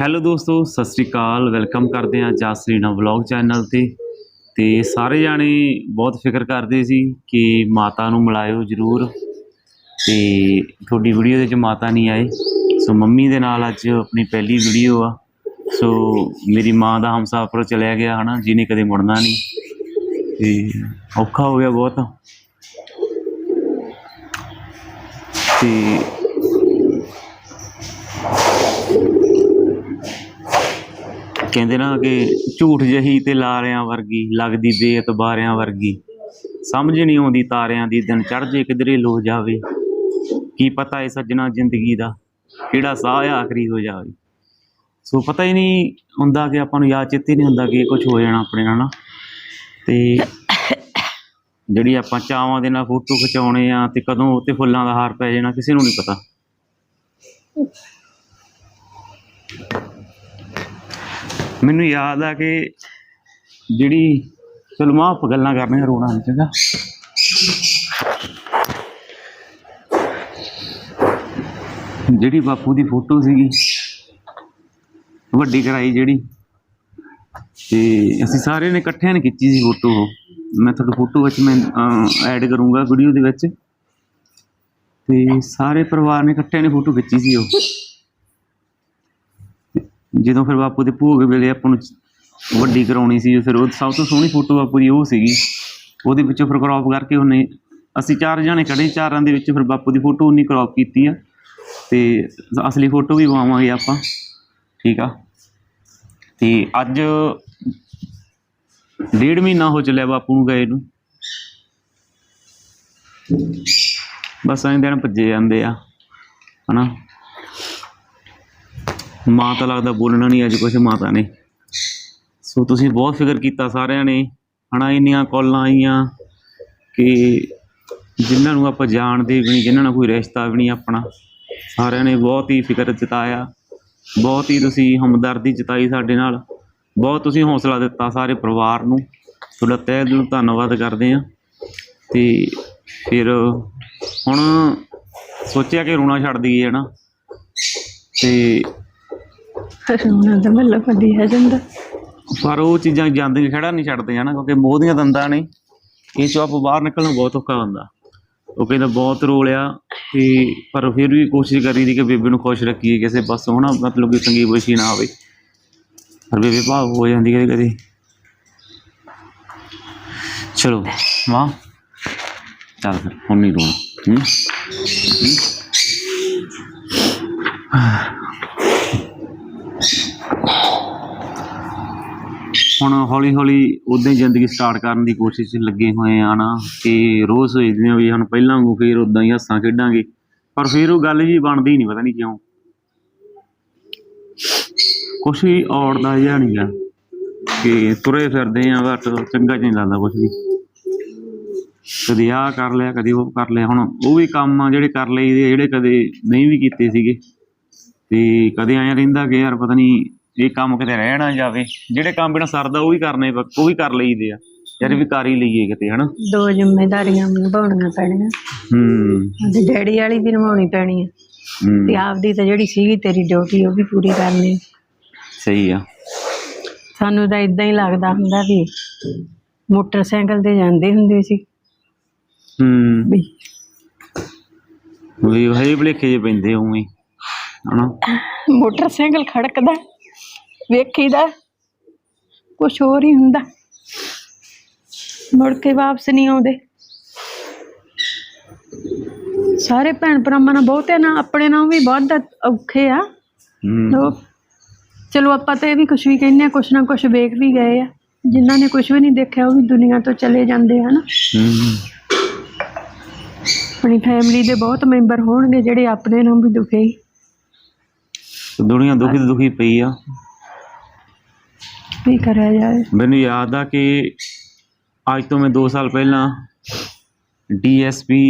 Hello ਦੋਸਤੋ, ਸਤਿ ਸ੍ਰੀ ਅਕਾਲ। ਵੈਲਕਮ ਕਰਦੇ ਹਾਂ ਜਸਰੀਨਾ ਵਲੌਗ ਚੈਨਲ ਤੇ। ਤੇ ਸਾਰੇ ਜਾਣੇ ਬਹੁਤ ਫਿਕਰ ਕਰਦੇ ਸੀ ਕਿ ਮਾਤਾ ਨੂੰ ਮਿਲਾਇਓ ਜਰੂਰ। ਤੇ ਤੁਹਾਡੀ ਵੀਡੀਓ ਦੇ ਵਿੱਚ ਮਾਤਾ ਨਹੀਂ ਆਏ। ਸੋ ਮੰਮੀ ਦੇ ਨਾਲ ਅੱਜ ਆਪਣੀ ਪਹਿਲੀ ਵੀਡੀਓ ਆ। ਸੋ ਮੇਰੀ ਮਾਂ ਦਾ ਹਮਸਫਰ ਚਲਿਆ ਗਿਆ, ਹਨਾ? ਜਿਹਨੇ ਕਦੇ ਮੁੜਨਾ ਨਹੀਂ। ਤੇ ਔਖਾ ਹੋ ਗਿਆ ਬਹੁਤ। ਤੇ ਕਹਿੰਦੇ ਨਾ ਕਿ ਝੂਠ ਜਹੀ ਤੇ ਲਾਰਿਆਂ ਵਰਗੀ, ਲੱਗਦੀ ਬੇਇਤਬਾਰਿਆਂ ਵਰਗੀ। ਸਮਝ ਨਹੀਂ ਆਉਂਦੀ ਤਾਰਿਆਂ ਦੀ ਦਿਨ ਚੜ ਜੇ ਕਿਧਰੇ ਲੋ ਜਾਵੇ। ਕੀ ਪਤਾ ਇਹ ਸੱਜਣਾ ਜ਼ਿੰਦਗੀ ਦਾ ਕਿਹੜਾ ਸਾਹ ਆਖਰੀ ਹੋ ਜਾਵੇ। ਸੋ ਪਤਾ ਹੀ ਨਹੀਂ ਹੁੰਦਾ ਕਿ ਆਪਾਂ ਨੂੰ ਯਾਦ ਚਿੱਤੇ ਨਹੀਂ ਹੁੰਦਾ ਕਿ ਇਹ ਕੁਝ ਹੋ ਜਾਣਾ ਆਪਣੇ ਨਾਲ ਨਾ। ਤੇ ਜਿਹੜੀ ਆਪਾਂ ਚਾਵਾਂ ਦੇ ਨਾਲ ਫੋਟੋ ਖਿਚਾਉਣੇ ਆ ਤੇ ਕਦੋਂ ਉੱਤੇ ਫੁੱਲਾਂ ਦਾ ਹਾਰ ਪੈ ਜਾਣਾ, ਕਿਸੇ ਨੂੰ ਨਹੀਂ ਪਤਾ। ਮੈਨੂੰ ਯਾਦ ਆ ਕਿ ਜਿਹੜੀ, ਚਲੋ ਮਾਂ ਆਪਾਂ ਗੱਲਾਂ ਕਰਨੀਆਂ ਰੋਣਾ ਨਹੀਂ ਚੰਗਾ। ਜਿਹੜੀ ਬਾਪੂ ਦੀ ਫੋਟੋ ਸੀਗੀ, ਵੱਡੀ ਕਰਾਈ ਜਿਹੜੀ, ਤੇ ਅਸੀਂ ਸਾਰਿਆਂ ਨੇ ਇਕੱਠਿਆਂ ਨੇ ਖਿੱਚੀ ਸੀ ਫੋਟੋ ਉਹ। ਮੈਂ ਤੁਹਾਡੀ ਫੋਟੋ ਵਿੱਚ ਮੈਂ ਐਡ ਕਰੂੰਗਾ ਵੀਡੀਓ ਦੇ ਵਿੱਚ। ਤੇ ਸਾਰੇ ਪਰਿਵਾਰ ਨੇ ਇਕੱਠਿਆਂ ਨੇ ਫੋਟੋ ਖਿੱਚੀ ਸੀ ਉਹ। ਜਦੋਂ ਫਿਰ ਬਾਪੂ ਦੇ ਭੋਗ ਵੇਲੇ ਆਪਾਂ ਨੂੰ ਵੱਡੀ ਕਰਾਉਣੀ ਸੀ, ਫਿਰ ਉਹ ਸਭ ਤੋਂ ਸੋਹਣੀ ਫੋਟੋ ਬਾਪੂ ਦੀ ਉਹ ਸੀਗੀ। ਉਹਦੇ ਵਿੱਚੋਂ ਫਿਰ ਕ੍ਰੌਪ ਕਰਕੇ ਉਹਨੇ ਅਸੀਂ ਚਾਰ ਜਣੇ ਖੜੇ ਚਾਰਾਂ ਦੇ ਵਿੱਚ ਫਿਰ ਬਾਪੂ ਦੀ ਫੋਟੋ ਉਨੀ ਕ੍ਰੌਪ ਕੀਤੀ ਆ। ਤੇ ਅਸਲੀ ਫੋਟੋ ਵੀ ਪਾਵਾਂਗੇ ਆਪਾਂ, ਠੀਕ ਆ? ਤੇ ਅੱਜ ਡੇਢ ਮਹੀਨਾ ਹੋ ਚੱਲਿਆ ਬਾਪੂ ਨੂੰ ਗਏ ਨੂੰ। ਬਸ ਐਂ ਦਿਨ ਭੱਜੇ ਜਾਂਦੇ ਆ, ਹਨਾ? ਮਾਂ ਤਾਂ ਲੱਗਦਾ ਬੋਲਣਾ ਨਹੀਂ, ਅੱਜ ਕੁਛ ਮਾਤਾ ਨੇ। ਸੋ ਤੁਸੀਂ ਬਹੁਤ ਫਿਕਰ ਕੀਤਾ ਸਾਰਿਆਂ ਨੇ। ਹਨਾ, ਇੰਨੀਆਂ ਕਾਲਾਂ ਆਈਆਂ ਕਿ ਜਿਨ੍ਹਾਂ ਨੂੰ ਆਪਾਂ ਜਾਣਦੇ ਵੀ ਨਹੀਂ, ਜਿਨ੍ਹਾਂ ਨਾਲ ਕੋਈ ਰਿਸ਼ਤਾ ਵੀ ਨਹੀਂ ਆਪਣਾ, ਸਾਰਿਆਂ ਨੇ ਬਹੁਤ ਹੀ ਫਿਕਰ ਜਤਾਇਆ। ਬਹੁਤ ਹੀ ਤੁਸੀਂ ਹਮਦਰਦੀ ਜਤਾਈ ਸਾਡੇ ਨਾਲ। ਬਹੁਤ ਤੁਸੀਂ ਹੌਸਲਾ ਦਿੱਤਾ ਸਾਰੇ ਪਰਿਵਾਰ ਨੂੰ। ਤੁਹਾਡਾ ਤਹਿ ਦਿਲੋਂ ਧੰਨਵਾਦ ਕਰਦੇ ਆ ਤੇ ਫਿਰ ਹੁਣ ਸੋਚਿਆ ਕਿ ਰੋਣਾ ਛੱਡ ਦਈਏ, ਹਨਾ। ਤੇ ਰੋਣਾ ਤਾਂ ਮੱਲਾ ਫੱਡੀ ਹੈ ਜਾਂਦਾ। ਪਰ ਉਹ ਚੀਜ਼ਾਂ ਜਾਂਦੇ ਖੜਾ ਨਹੀਂ ਛੱਡਦੇ ਹਨਾ ਕਿਉਂਕਿ ਮੋਹ ਦੀਆਂ ਦੰਦਾਂ ਨੇ। ਇਹ ਚੋਂ ਆਪਾਂ ਬਾਹਰ ਨਿਕਲਣਾ ਬਹੁਤ ਔਖਾ ਹੁੰਦਾ। ਉਹ ਕਹਿੰਦਾ ਬਹੁਤ ਰੋਲਿਆ ਤੇ ਪਰ ਫਿਰ ਵੀ ਕੋਸ਼ਿਸ਼ ਕਰੀ ਦੀ ਕਿ ਬੇਬੇ ਨੂੰ ਖੁਸ਼ ਰੱਖੀਏ, ਕਿਸੇ ਪਾਸੋਂ ਹਨਾ, ਮਤਲਬ ਕਿ ਤੰਗੀ ਬੋਸ਼ੀ ਨਾ ਆਵੇ ਪਰ ਬੇਬੇ ਭਾਵ ਹੋ ਜਾਂਦੀ ਕਦੇ ਕਦੇ। ਚਲੋ, ਮਾਂ। ਚੱਲ ਫਿਰ, ਹੁਣ ਨਹੀਂ ਰੋਣਾ। ਹੂੰ? ਹੁਣ ਹੌਲੀ ਹੌਲੀ ਉਦਾਂ ਹੀ ਜ਼ਿੰਦਗੀ ਸਟਾਰਟ ਕਰਨ ਦੀ ਕੋਸ਼ਿਸ਼ ਲੱਗੇ ਹੋਏ ਆ ਨਾ ਕਿ ਰੋਜ਼ ਸੋਚਦੇ ਆ ਵੀ ਹੁਣ ਪਹਿਲਾਂ ਵਾਂਗੂ ਫੇਰ ਉਦਾਂ ਹੀ ਹੱਸਾਂ ਖੇਡਾਂਗੇ ਪਰ ਫੇਰ ਉਹ ਗੱਲ ਜੀ ਬਣਦੀ ਨਹੀਂ ਪਤਾ ਨਹੀਂ ਕਿਉਂ। ਕੁਛ ਵੀ ਔੜਦਾ ਜਿਹਾ ਨਹੀਂ ਆ ਕਿ ਤੁਰੇ ਫਿਰਦੇ ਆ ਬਟ ਚੰਗਾ ਜਿਹਾ ਨਹੀਂ ਲੱਗਦਾ ਕੁਛ ਵੀ। ਕਦੀ ਆਹ ਕਰ ਲਿਆ ਕਦੀ ਉਹ ਕਰ ਲਿਆ ਹੁਣ ਉਹ ਵੀ ਕੰਮ ਆ ਜਿਹੜੇ ਕਰ ਲਈਦੇ ਆ, ਜਿਹੜੇ ਕਦੇ ਨਹੀਂ ਵੀ ਕੀਤੇ ਸੀਗੇ। ਤੇ ਕਦੇ ਐਂ ਰਹਿੰਦਾ ਕਿ ਯਾਰ ਪਤਾ ਨਹੀਂ ਇਹ ਕੰਮ ਕਿਤੇ ਰਹਿ ਨਾ ਜਾਵੇ। ਜਿਹੜੇ ਕੰਮ ਬਿਨਾ ਸਰਦਾ ਉਹ ਵੀ ਕਰਨੇ ਪ- ਉਹ ਵੀ ਕਰ ਲਈਦੇ ਆ। ਯਾਰ ਇਹ ਵੀ ਕਰ ਹੀ ਲਈਏ ਕਿਤੇ ਹਨਾ? ਦੋ ਜ਼ਿੰਮੇਵਾਰੀਆਂ ਨਿਭਾਉਣੀਆਂ ਪੈਣੀਆਂ। ਹੂੰ। ਤੇ ਡੈਡੀ ਵਾਲੀ ਵੀ ਨਿਭਾਉਣੀ ਪੈਣੀ ਹੈ ਹੂੰ। ਤੇ ਆਪਦੀ ਤਾਂ ਜਿਹੜੀ ਸੀਗੀ ਤੇਰੀ ਡਿਊਟੀ ਉਹ ਵੀ ਪੂਰੀ ਕਰਨੀ। ਸਹੀ ਆ। ਸਾਨੂੰ ਤਾਂ ਇਦਾਂ ਹੀ ਲੱਗਦਾ ਹੁੰਦਾ ਵੀ ਮੋਟਰਸਾਈਕਲ ਤੇ ਜਾਂਦੇ ਹੁੰਦੇ ਸੀ। ਹੂੰ। ਵੀ ਵੀ ਹਜੇ ਭਲੇਖੇ ਜੇ ਪੈਂਦੇ ਉਵੇਂ ਹੀ, ਹਨਾ? ਮੋਟਰਸਾਈਕਲ ਖੜਕਦਾ। ਵੇਖੀਦਾ ਕੁਛ ਹੋਰ ਹੀ ਹੁੰਦਾ। ਮੁੜ ਕੇ ਵਾਪਸ ਨਹੀਂ ਆਉਂਦੇ। ਸਾਰੇ ਭੈਣ ਭਰਾਵਾਂ ਨਾਲ ਬਹੁਤੇ ਨਾ ਆਪਣੇ ਨਾਲ ਵੀ ਬਹੁਤ ਔਖੇ ਆ। ਹੂੰ। ਲੋਕ ਚਲੋ ਆਪਾਂ ਤਾਂ ਇਹ ਵੀ ਕੁਝ ਵੀ ਕਹਿੰਦੇ ਆ ਕੁਛ ਨਾ ਕੁਛ ਵੇਖ ਵੀ ਗਏ ਆ। ਜਿਨ੍ਹਾਂ ਨੇ ਕੁਝ ਵੀ ਨਹੀਂ ਦੇਖਿਆ ਉਹ ਵੀ ਦੁਨੀਆ ਤੋਂ ਚਲੇ ਜਾਂਦੇ ਹਨ ਆਪਣੀ ਫੈਮਿਲੀ ਦੇ ਬਹੁਤ ਮੈਂਬਰ ਹੋਣਗੇ ਜਿਹੜੇ ਆਪਣੇ ਨਾਲ ਵੀ ਦੁਖੇ। ਦੁਨੀਆ ਦੁਖੀ ਦੁਖੀ ਪਈ ਆ। ਕੀ ਕਰਿਆ ਜਾਏ। ਮੈਨੂੰ ਯਾਦ ਆ ਕਿ ਅੱਜ ਤੋਂ ਮੈਂ 2 ਸਾਲ ਪਹਿਲਾਂ ਡੀਐਸਪੀ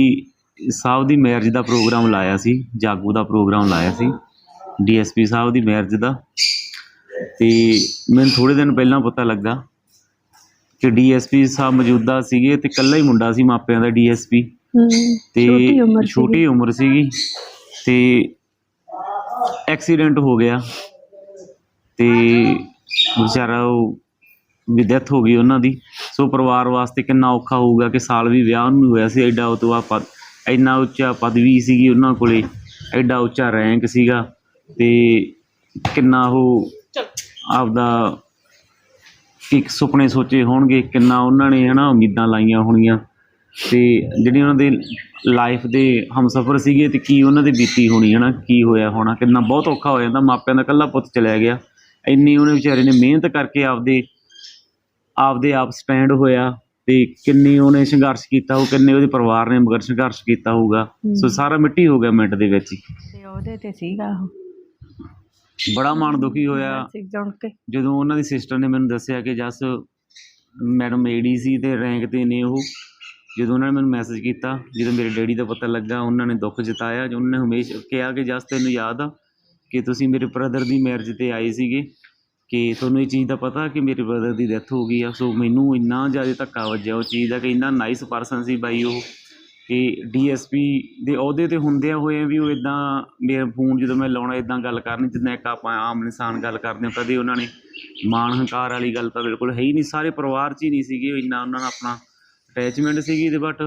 ਸਾਹਿਬ ਦੀ ਮੈਰਿਜ ਦਾ ਪ੍ਰੋਗਰਾਮ ਲਾਇਆ ਸੀ ਜਾਗੋ ਦਾ ਪ੍ਰੋਗਰਾਮ ਲਾਇਆ ਸੀ ਡੀਐਸਪੀ ਸਾਹਿਬ ਦੀ ਮੈਰਿਜ ਦਾ। ਤੇ ਮੈਨੂੰ ਥੋੜੇ ਦਿਨ ਪਹਿਲਾਂ ਪਤਾ ਲੱਗਾ ਕਿ ਡੀਐਸਪੀ ਸਾਹਿਬ ਮੌਜੂਦਾ ਸੀਗੇ ਤੇ ਇਕੱਲਾ ਹੀ ਮੁੰਡਾ ਸੀ ਮਾਪਿਆਂ ਦਾ ਡੀਐਸਪੀ ਤੇ ਛੋਟੀ ਉਮਰ ਛੋਟੀ ਉਮਰ ਸੀਗੀ ਤੇ ਐਕਸੀਡੈਂਟ ਹੋ ਗਿਆ। ਤੇ ਵਿਚਾਰਾ ਉਹ ਵੀ ਡੈਥ ਹੋ ਗਈ ਉਹਨਾਂ ਦੀ। ਸੋ ਪਰਿਵਾਰ ਵਾਸਤੇ ਕਿੰਨਾ ਔਖਾ ਹੋਊਗਾ ਕਿ ਸਾਲ ਵੀ ਵਿਆਹ ਨੂੰ ਹੋਇਆ ਸੀ, ਐਡਾ ਉਹ ਤੋਂ ਆ ਪਦ ਇੰਨਾ ਉੱਚਾ ਪਦਵੀ ਸੀਗੀ ਉਹਨਾਂ ਕੋਲੇ, ਐਡਾ ਉੱਚਾ ਰੈਂਕ ਸੀਗਾ ਤੇ ਕਿੰਨਾ ਉਹ ਆਪਦਾ ਇੱਕ ਸੁਪਨੇ ਸੋਚੇ ਹੋਣਗੇ ਕਿੰਨਾ ਉਹਨਾਂ ਨੇ ਹਨਾ ਉਮੀਦਾਂ ਲਾਈਆਂ ਹੋਣਗੀਆਂ। ਤੇ ਜਿਹੜੀ ਉਹਨਾਂ ਦੇ ਲਾਈਫ ਦੇ ਹਮਸਫਰ ਸੀਗੇ ਤੇ ਕੀ ਉਹਨਾਂ ਦੇ ਬੀਤੀ ਹੋਣੀ, ਹਨਾ ਕੀ ਹੋਇਆ ਹੋਣਾ, ਕਿੰਨਾ ਬਹੁਤ ਔਖਾ ਹੋ ਜਾਂਦਾ, ਮਾਪਿਆਂ ਦਾ ਇਕੱਲਾ ਪੁੱਤ ਚਲਿਆ ਗਿਆ। ਇੰਨੀ ਉਹਨੇ ਵਿਚਾਰੇ ਨੇ ਮਿਹਨਤ ਕਰਕੇ ਆਪਦੇ ਆਪਦੇ ਆਪ ਸਟੈਂਡ ਹੋਇਆ ਤੇ ਕਿੰਨੀ ਉਹਨੇ ਸੰਘਰਸ਼ ਕੀਤਾ ਉਹ ਕਿੰਨੇ ਉਹਦੇ ਪਰਿਵਾਰ ਨੇ ਮਗਰ ਸੰਘਰਸ਼ ਕੀਤਾ ਹੋਊਗਾ। ਸੋ ਸਾਰਾ ਮਿੱਟੀ ਹੋ ਗਿਆ ਮਿੰਟ ਦੇ ਵਿੱਚ ਹੀ। ਤੇ ਉਹਦੇ ਤੇ ਸੀਗਾ ਉਹ। ਬੜਾ ਮਨ ਦੁਖੀ ਹੋਇਆ। ਸੀ ਜੁਣ ਕੇ। ਜਦੋਂ ਉਹਨਾਂ ਦੀ ਸਿਸਟਰ ਨੇ ਮੈਨੂੰ ਦੱਸਿਆ ਕਿ ਜਸ ਮੈਡਮ ਏਡੀ ਸੀ ਤੇ ਰੈਂਕ ਤੇ ਨੇ ਉਹ। ਜਦੋਂ ਉਹਨਾਂ ਨੇ ਮੈਨੂੰ ਮੈਸੇਜ ਕੀਤਾ ਜਦੋਂ ਮੇਰੇ ਡੈਡੀ ਦਾ ਪਤਾ ਲੱਗਾ ਉਹਨਾਂ ਨੇ ਦੁੱਖ ਜਤਾਇਆ ਜੋ ਉਹਨਾਂ ਨੇ ਹਮੇਸ਼ਾ ਕਿਹਾ ਕਿ ਜਸ ਤੈਨੂੰ ਯਾਦ ਆ ਕਿ ਤੁਸੀਂ ਮੇਰੇ ਬ੍ਰਦਰ ਦੀ ਮੈਰਿਜ ਤੇ ਆਏ ਸੀਗੇ, ਕਿ ਤੁਹਾਨੂੰ ਇਹ ਚੀਜ਼ ਦਾ ਪਤਾ ਕਿ ਮੇਰੇ ਬ੍ਰਦਰ ਦੀ ਡੈਥ ਹੋ ਗਈ ਆ? ਸੋ ਮੈਨੂੰ ਇੰਨਾ ਜ਼ਿਆਦਾ ਧੱਕਾ ਵੱਜਿਆ ਉਹ ਚੀਜ਼ ਦਾ ਕਿ ਇੰਨਾ ਨਾਈਸ ਪਰਸਨ ਸੀ ਬਾਈ ਉਹ, ਕਿ ਡੀਐਸਪੀ ਦੇ ਅਹੁਦੇ ਤੇ ਹੁੰਦਿਆਂ ਹੋਏ ਵੀ ਉਹ ਇਦਾਂ ਮੇਰਾ ਫੋਨ ਜਦੋਂ ਮੈਂ ਲਾਉਣਾ ਇਦਾਂ ਗੱਲ ਕਰਨੀ, ਜਿੱਦਾਂ ਇੱਕ ਆਪਾਂ ਆਮ ਇਨਸਾਨ ਗੱਲ ਕਰਦੇ ਹਾਂ ਕਦੇ ਉਹਨਾਂ ਨੇ ਮਾਣ ਹੰਕਾਰ ਵਾਲੀ ਗੱਲ ਤਾਂ ਬਿਲਕੁਲ ਹੈ ਹੀ ਨਹੀਂ। ਸਾਰੇ ਪਰਿਵਾਰ 'ਚ ਹੀ ਨਹੀਂ ਸੀਗੇ ਇੰਨਾ ਉਹਨਾਂ ਨਾਲ ਆਪਣਾ ਅਟੈਚਮੈਂਟ ਸੀਗੀ ਤੇ ਬਟ